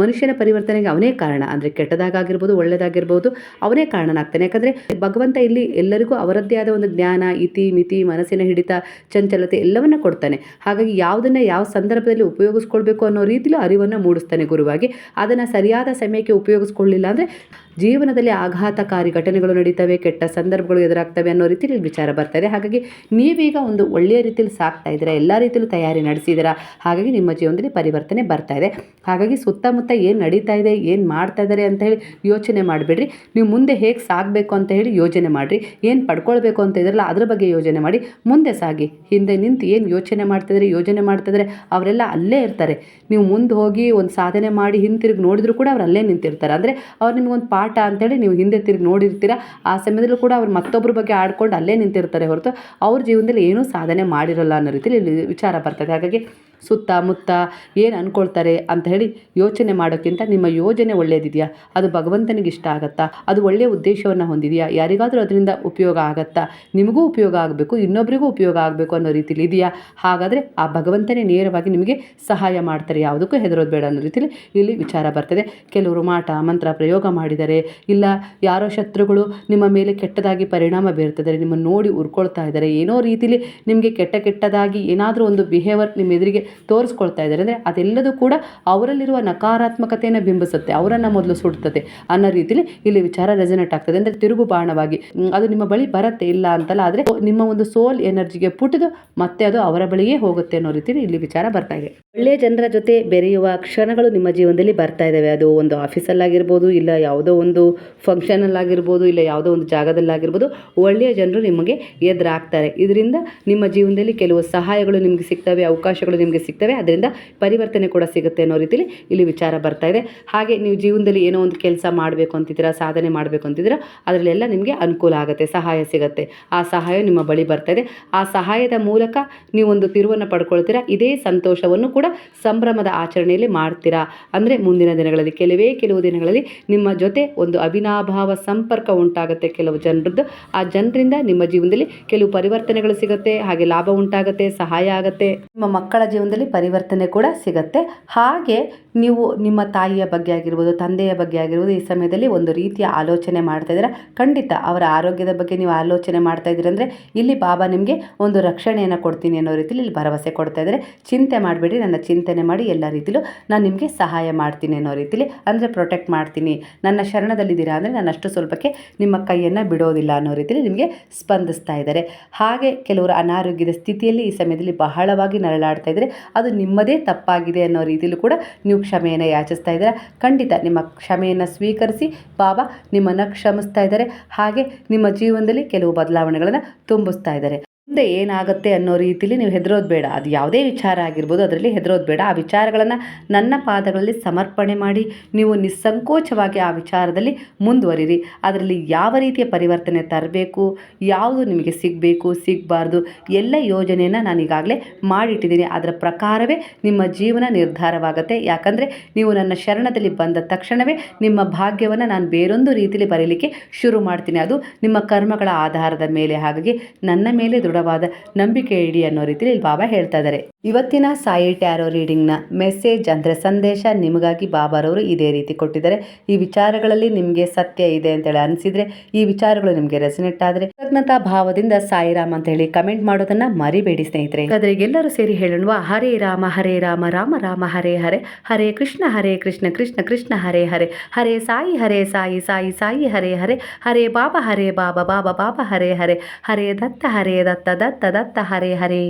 ಮನುಷ್ಯನ ಪರಿವರ್ತನೆಗೆ ಅವನೇ ಕಾರಣ. ಅಂದರೆ ಕೆಟ್ಟದಾಗಿರ್ಬೋದು ಒಳ್ಳೆಯದಾಗಿರ್ಬೋದು ಅವನೇ ಕಾರಣನಾಗ್ತಾನೆ. ಯಾಕಂದರೆ ಭಗವಂತ ಇಲ್ಲಿ ಎಲ್ಲರಿಗೂ ಅವರದ್ದೇ ಆದ ಒಂದು ಜ್ಞಾನ, ಇತಿ, ಮಿತಿ, ಮನಸ್ಸಿನ ಹಿಡಿತ, ಚಂಚಲತೆ ಎಲ್ಲವನ್ನ ಕೊಡ್ತಾನೆ. ಹಾಗಾಗಿ ಯಾವುದನ್ನು ಯಾವ ಸಂದರ್ಭದಲ್ಲಿ ಉಪಯೋಗಿಸ್ಕೊಳ್ಬೇಕು ಅನ್ನೋ ರೀತಿಲೂ ಅರಿವನ್ನು ಮೂಡಿಸ್ತಾನೆ ಗುರುವಾಗಿ. ಅದನ್ನು ಸರಿಯಾದ ಸಮಯಕ್ಕೆ ಉಪಯೋಗಿಸ್ಕೊಳ್ಳಿಲ್ಲ ಅಂದರೆ ಜೀವನದಲ್ಲಿ ಆಘಾತಕಾರಿ ಘಟನೆಗಳು ನಡೀತವೆ, ಕೆಟ್ಟ ಸಂದರ್ಭಗಳು ಎದುರಾಗ್ತವೆ ಅನ್ನೋ ರೀತಿಯಲ್ಲಿ ವಿಚಾರ ಬರ್ತಾಯಿದೆ ಹಾಗಾಗಿ ನೀವೀಗ ಒಂದು ಒಳ್ಳೆಯ ರೀತಿಯಲ್ಲಿ ಸಾಕ್ತಾ ಇದ್ದೀರಾ, ಎಲ್ಲ ರೀತಿಯಲ್ಲೂ ತಯಾರಿ ನಡೆಸಿದ್ದೀರಾ, ಹಾಗಾಗಿ ನಿಮ್ಮ ಜೀವನದಲ್ಲಿ ಪರಿವರ್ತನೆ ಬರ್ತಾ ಇದೆ. ಹಾಗಾಗಿ ಸುತ್ತಮುತ್ತ ಏನು ನಡೀತಾ ಇದೆ, ಏನು ಮಾಡ್ತಾ ಇದ್ದಾರೆ ಅಂತ ಹೇಳಿ ಯೋಚನೆ ಮಾಡಿಬಿಡ್ರಿ. ನೀವು ಮುಂದೆ ಹೇಗೆ ಸಾಗಬೇಕು ಅಂತ ಹೇಳಿ ಯೋಚನೆ ಮಾಡಿರಿ. ಏನು ಪಡ್ಕೊಳ್ಬೇಕು ಅಂತ ಇದ್ರಲ್ಲ ಅದ್ರ ಬಗ್ಗೆ ಯೋಚನೆ ಮಾಡಿ. ಮುಂದೆ ಸಾಗಿ. ಹಿಂದೆ ನಿಂತು ಏನು ಯೋಚನೆ ಮಾಡ್ತಿದ್ರೆ ಯೋಜನೆ ಮಾಡ್ತಿದ್ರೆ ಅವರೆಲ್ಲ ಅಲ್ಲೇ ಇರ್ತಾರೆ. ನೀವು ಮುಂದೆ ಹೋಗಿ ಒಂದು ಸಾಧನೆ ಮಾಡಿ ಹಿಂತಿರುಗಿ ನೋಡಿದ್ರು ಕೂಡ ಅವ್ರು ಅಲ್ಲೇ ನಿಂತಿರ್ತಾರೆ. ಅಂದರೆ ಅವ್ರು ನಿಮಗೊಂದು ಪಾಠ ಅಂತೇಳಿ ನೀವು ಹಿಂದೆ ತಿರುಗಿ ನೋಡಿರ್ತೀರ, ಆ ಸಮಯದಲ್ಲೂ ಕೂಡ ಅವ್ರು ಮತ್ತೊಬ್ಬರ ಬಗ್ಗೆ ಆಡ್ಕೊಂಡು ಅಲ್ಲೇ ನಿಂತಿರ್ತಾರೆ ಹೊರತು ಅವ್ರ ಜೀವನದಲ್ಲಿ ಏನೂ ಸಾಧನೆ ಮಾಡಿರಲ್ಲ ಅನ್ನೋ ರೀತಿಯಲ್ಲಿ ಇಲ್ಲಿ ವಿಚಾರ ಬರ್ತದೆ. ಹಾಗಾಗಿ ಸುತ್ತಮುತ್ತ ಏನು ಅಂದ್ಕೊಳ್ತಾರೆ ಅಂತ ಹೇಳಿ ಯೋಚನೆ ಮಾಡೋಕ್ಕಿಂತ ನಿಮ್ಮ ಯೋಜನೆ ಒಳ್ಳೆಯದಿದೆಯಾ ಅದು ಭಗವಂತನಿಗೆ ಇಷ್ಟ ಆಗತ್ತಾ? ಅದು ಒಳ್ಳೆಯ ಉದ್ದೇಶವನ್ನು ಹೊಂದಿದೆಯಾ? ಯಾರಿಗಾದರೂ ಅದರಿಂದ ಉಪಯೋಗ ಆಗತ್ತಾ? ನಿಮಗೂ ಉಪಯೋಗ ಆಗಬೇಕು ಇನ್ನೊಬ್ಬರಿಗೂ ಉಪಯೋಗ ಆಗಬೇಕು ಅನ್ನೋ ರೀತಿಲಿ ಇದೆಯಾ? ಹಾಗಾದರೆ ಆ ಭಗವಂತನೇ ನೇರವಾಗಿ ನಿಮಗೆ ಸಹಾಯ ಮಾಡ್ತಾರೆ. ಯಾವುದಕ್ಕೂ ಹೆದರೋದು ಬೇಡ ಅನ್ನೋ ರೀತಿಯಲ್ಲಿ ಇಲ್ಲಿ ವಿಚಾರ ಬರ್ತದೆ. ಕೆಲವರು ಮಾಟ, ಮಂತ್ರ ಪ್ರಯೋಗ ಮಾಡಿದರೆ, ಇಲ್ಲ ಯಾರೋ ಶತ್ರುಗಳು ನಿಮ್ಮ ಮೇಲೆ ಕೆಟ್ಟದಾಗಿ ಪರಿಣಾಮ ಬೀರ್ತಿದ್ದಾರೆ ನಿಮ್ಮನ್ನು ನೋಡಿ ಉರ್ಕೊಳ್ತಾ ಇದ್ದಾರೆ, ಏನೋ ರೀತಿಲಿ ನಿಮಗೆ ಕೆಟ್ಟ ಕೆಟ್ಟದಾಗಿ ಏನಾದರೂ ಒಂದು ಬಿಹೇವರ್ ನಿಮ್ಮ ಎದುರಿಗೆ ತೋರಿಸ್ಕೊಳ್ತಾ ಇದ್ದಾರೆ. ಅಂದರೆ ಅದೆಲ್ಲದೂ ಕೂಡ ಅವರಲ್ಲಿರುವ ನಕಾರಾತ್ಮಕತೆಯನ್ನು ಬಿಂಬಿಸುತ್ತೆ, ಅವರನ್ನು ಮೊದಲು ಸುಡ್ತದೆ ಅನ್ನೋ ರೀತಿಲಿ ಇಲ್ಲಿ ವಿಚಾರ ರೆಸನೆಟ್ ಆಗ್ತದೆ. ಅಂದರೆ ತಿರುಗು ಬಾಣವಾಗಿ ಅದು ನಿಮ್ಮ ಬಳಿ ಬರುತ್ತೆ, ಇಲ್ಲ ಅಂತಲ್ಲ, ಆದರೆ ನಿಮ್ಮ ಒಂದು ಸೋಲ್ ಎನರ್ಜಿಗೆ ಪುಟಿದು ಮತ್ತೆ ಅದು ಅವರ ಬಳಿಯೇ ಹೋಗುತ್ತೆ ಅನ್ನೋ ರೀತಿಲಿ ಇಲ್ಲಿ ವಿಚಾರ ಬರ್ತಾ ಇದೆ. ಒಳ್ಳೆಯ ಜನರ ಜೊತೆ ಬೆರೆಯುವ ಕ್ಷಣಗಳು ನಿಮ್ಮ ಜೀವನದಲ್ಲಿ ಬರ್ತಾ ಇದ್ದಾವೆ ಅದು ಒಂದು ಆಫೀಸಲ್ಲಾಗಿರ್ಬೋದು, ಇಲ್ಲ ಯಾವುದೋ ಒಂದು ಫಂಕ್ಷನಲ್ಲಾಗಿರ್ಬೋದು ಇಲ್ಲ ಯಾವುದೋ ಒಂದು ಜಾಗದಲ್ಲಾಗಿರ್ಬೋದು, ಒಳ್ಳೆಯ ಜನರು ನಿಮಗೆ ಎದುರಾಗ್ತಾರೆ. ಇದರಿಂದ ನಿಮ್ಮ ಜೀವನದಲ್ಲಿ ಕೆಲವು ಸಹಾಯಗಳು ನಿಮಗೆ ಸಿಗ್ತವೆ, ಅವಕಾಶಗಳು ನಿಮಗೆ ಸಿಗ್ತವೆ. ಅದರಿಂದ ಪರಿವರ್ತನೆ ಕೂಡ ಸಿಗುತ್ತೆ ಅನ್ನೋ ರೀತಿಲಿ ಇಲ್ಲಿ ವಿಚಾರ ಬರ್ತಾ ಇದೆ. ಹಾಗೆ ನೀವು ಜೀವನದಲ್ಲಿ ಏನೋ ಒಂದು ಕೆಲಸ ಮಾಡಬೇಕು ಅಂತಿದ್ದೀರಾ, ಸಾಧನೆ ಮಾಡಬೇಕು ಅಂತಿದ್ದೀರಾ, ಅದರಲ್ಲೆಲ್ಲ ನಿಮಗೆ ಅನುಕೂಲ ಆಗುತ್ತೆ, ಸಹಾಯ ಸಿಗುತ್ತೆ. ಆ ಸಹಾಯ ನಿಮ್ಮ ಬಳಿ ಬರ್ತಾ ಇದೆ. ಆ ಸಹಾಯದ ಮೂಲಕ ನೀವೊಂದು ತಿರುವನ್ನು ಪಡ್ಕೊಳ್ತೀರಾ, ಇದೇ ಸಂತೋಷವನ್ನು ಕೂಡ ಸಂಭ್ರಮದ ಆಚರಣೆಯಲ್ಲಿ ಮಾಡ್ತೀರಾ. ಅಂದರೆ ಮುಂದಿನ ದಿನಗಳಲ್ಲಿ, ಕೆಲವೇ ಕೆಲವು ದಿನಗಳಲ್ಲಿ ನಿಮ್ಮ ಜೊತೆ ಒಂದು ಅವಿನಾಭಾವ ಸಂಪರ್ಕ ಉಂಟಾಗುತ್ತೆ ಕೆಲವು ಜನರದ್ದು. ಆ ಜನರಿಂದ ನಿಮ್ಮ ಜೀವನದಲ್ಲಿ ಕೆಲವು ಪರಿವರ್ತನೆಗಳು ಸಿಗುತ್ತೆ, ಹಾಗೆ ಲಾಭ ಉಂಟಾಗುತ್ತೆ, ಸಹಾಯ ಆಗುತ್ತೆ. ನಿಮ್ಮ ಮಕ್ಕಳ ಜೀವನದಲ್ಲಿ ಪರಿವರ್ತನೆ ಕೂಡ ಸಿಗುತ್ತೆ. ಹಾಗೆ ನೀವು ನಿಮ್ಮ ತಾಯಿಯ ಬಗ್ಗೆ ಆಗಿರ್ಬೋದು, ತಂದೆಯ ಬಗ್ಗೆ ಆಗಿರ್ಬೋದು, ಈ ಸಮಯದಲ್ಲಿ ಒಂದು ರೀತಿಯ ಆಲೋಚನೆ ಮಾಡ್ತಾ ಇದ್ದೀರಾ? ಖಂಡಿತ ಅವರ ಆರೋಗ್ಯದ ಬಗ್ಗೆ ನೀವು ಆಲೋಚನೆ ಮಾಡ್ತಾ ಅಂದರೆ ಇಲ್ಲಿ ಬಾಬಾ ನಿಮಗೆ ಒಂದು ರಕ್ಷಣೆಯನ್ನು ಕೊಡ್ತೀನಿ ಅನ್ನೋ ರೀತಿಲಿ ಇಲ್ಲಿ ಭರವಸೆ ಕೊಡ್ತಾ ಇದ್ದಾರೆ. ಚಿಂತೆ ಮಾಡಬೇಡಿ, ನನ್ನ ಚಿಂತನೆ ಮಾಡಿ ಎಲ್ಲ ರೀತಿಲೂ ನಾನು ನಿಮಗೆ ಸಹಾಯ ಮಾಡ್ತೀನಿ ಅನ್ನೋ ರೀತಿಲಿ, ಅಂದರೆ ಪ್ರೊಟೆಕ್ಟ್ ಮಾಡ್ತೀನಿ. ನನ್ನ ಶರಣದಲ್ಲಿದ್ದೀರಾ ಅಂದರೆ ನಾನು ಅಷ್ಟು ಸ್ವಲ್ಪಕ್ಕೆ ನಿಮ್ಮ ಕೈಯನ್ನು ಬಿಡೋದಿಲ್ಲ ಅನ್ನೋ ರೀತಿಲಿ ನಿಮಗೆ ಸ್ಪಂದಿಸ್ತಾ ಇದ್ದಾರೆ. ಹಾಗೆ ಕೆಲವರು ಅನಾರೋಗ್ಯದ ಸ್ಥಿತಿಯಲ್ಲಿ ಈ ಸಮಯದಲ್ಲಿ ಬಹಳವಾಗಿ ನರಳಾಡ್ತಾ ಇದ್ದಾರೆ. ಅದು ನಿಮ್ಮದೇ ತಪ್ಪಾಗಿದೆ ಅನ್ನೋ ರೀತಿಯಲ್ಲೂ ಕೂಡ ನೀವು ಕ್ಷಮೆಯನ್ನು ಯಾಚಿಸ್ತಾ ಇದ್ದೀರ. ಖಂಡಿತ ನಿಮ್ಮ ಕ್ಷಮೆಯನ್ನು ಸ್ವೀಕರಿಸಿ ಬಾಬಾ ನಿಮ್ಮನ್ನು ಕ್ಷಮಿಸ್ತಾ ಇದ್ದಾರೆ. ಹಾಗೆ ನಿಮ್ಮ ಜೀವನದಲ್ಲಿ ಕೆಲವು ಬದಲಾವಣೆಗಳನ್ನು ತುಂಬಿಸ್ತಾ ಇದ್ದಾರೆ. ಮುಂದೆ ಏನಾಗುತ್ತೆ ಅನ್ನೋ ರೀತಿಲಿ ನೀವು ಹೆದರೋದು ಬೇಡ. ಅದು ಯಾವುದೇ ವಿಚಾರ ಆಗಿರ್ಬೋದು, ಅದರಲ್ಲಿ ಹೆದರೋದು ಬೇಡ. ಆ ವಿಚಾರಗಳನ್ನು ನನ್ನ ಪಾದಗಳಲ್ಲಿ ಸಮರ್ಪಣೆ ಮಾಡಿ, ನೀವು ನಿಸ್ಸಂಕೋಚವಾಗಿ ಆ ವಿಚಾರದಲ್ಲಿ ಮುಂದುವರಿರಿ. ಅದರಲ್ಲಿ ಯಾವ ರೀತಿಯ ಪರಿವರ್ತನೆ ತರಬೇಕು, ಯಾವುದು ನಿಮಗೆ ಸಿಗಬೇಕು, ಸಿಗಬಾರ್ದು, ಎಲ್ಲ ಯೋಜನೆಯನ್ನು ನಾನು ಈಗಾಗಲೇ ಮಾಡಿಟ್ಟಿದ್ದೀನಿ. ಅದರ ಪ್ರಕಾರವೇ ನಿಮ್ಮ ಜೀವನ ನಿರ್ಧಾರವಾಗುತ್ತೆ. ಯಾಕಂದರೆ ನೀವು ನನ್ನ ಶರಣದಲ್ಲಿ ಬಂದ ತಕ್ಷಣವೇ ನಿಮ್ಮ ಭಾಗ್ಯವನ್ನು ನಾನು ಬೇರೊಂದು ರೀತಿಯಲ್ಲಿ ಬರೀಲಿಕ್ಕೆ ಶುರು ಮಾಡ್ತೀನಿ. ಅದು ನಿಮ್ಮ ಕರ್ಮಗಳ ಆಧಾರದ ಮೇಲೆ. ಹಾಗಾಗಿ ನನ್ನ ಮೇಲೆ ದೃಢವಾದ ನಂಬಿಕೆ ಇಡಿ ಅನ್ನೋ ರೀತಿಲಿ ಬಾಬಾ ಹೇಳ್ತಾ ಇದ್ದಾರೆ ಇವತ್ತಿನ ಸಾಯಿ ಟ್ಯಾರೋ ರೀಡಿಂಗ್ನ ಮೆಸೇಜ್ ಅಂದರೆ ಸಂದೇಶ ನಿಮಗಾಗಿ ಬಾಬಾರವರು ಇದೇ ರೀತಿ ಕೊಟ್ಟಿದ್ದಾರೆ. ಈ ವಿಚಾರಗಳಲ್ಲಿ ನಿಮಗೆ ಸತ್ಯ ಇದೆ ಅಂತೇಳಿ ಅನಿಸಿದರೆ ಈ ವಿಚಾರಗಳು ನಿಮಗೆ ರೆಸನೆಟ್ ಆದರೆ ಕೃತಜ್ಞತಾ ಭಾವದಿಂದ ಸಾಯಿ ರಾಮ್ ಅಂತ ಹೇಳಿ ಕಮೆಂಟ್ ಮಾಡೋದನ್ನ ಮರಿಬೇಡಿ ಸ್ನೇಹಿತರೆ. ಆದರೆ ಎಲ್ಲರೂ ಸೇರಿ ಹೇಳೋಣ ಹರೇ ರಾಮ ಹರೇ ರಾಮ ರಾಮ ರಾಮ, ಹರೇ ಹರೇ ಹರೇ ಕೃಷ್ಣ ಹರೇ ಕೃಷ್ಣ ಕೃಷ್ಣ ಕೃಷ್ಣ, ಹರೇ ಹರೇ ಹರೇ ಸಾಯಿ ಹರೇ ಸಾಯಿ ಸಾಯಿ ಸಾಯಿ, ಹರೇ ಹರೇ ಹರೇ ಬಾಬಾ ಹರೇ ಬಾಬಾ ಬಾಬಾ ಬಾಬಾ, ಹರೇ ಹರೇ ಹರೇ ದತ್ತ ಹರೇ ದತ್ತ. ದತ್ತ ದತ್ತ ಹರೇ ಹರೇ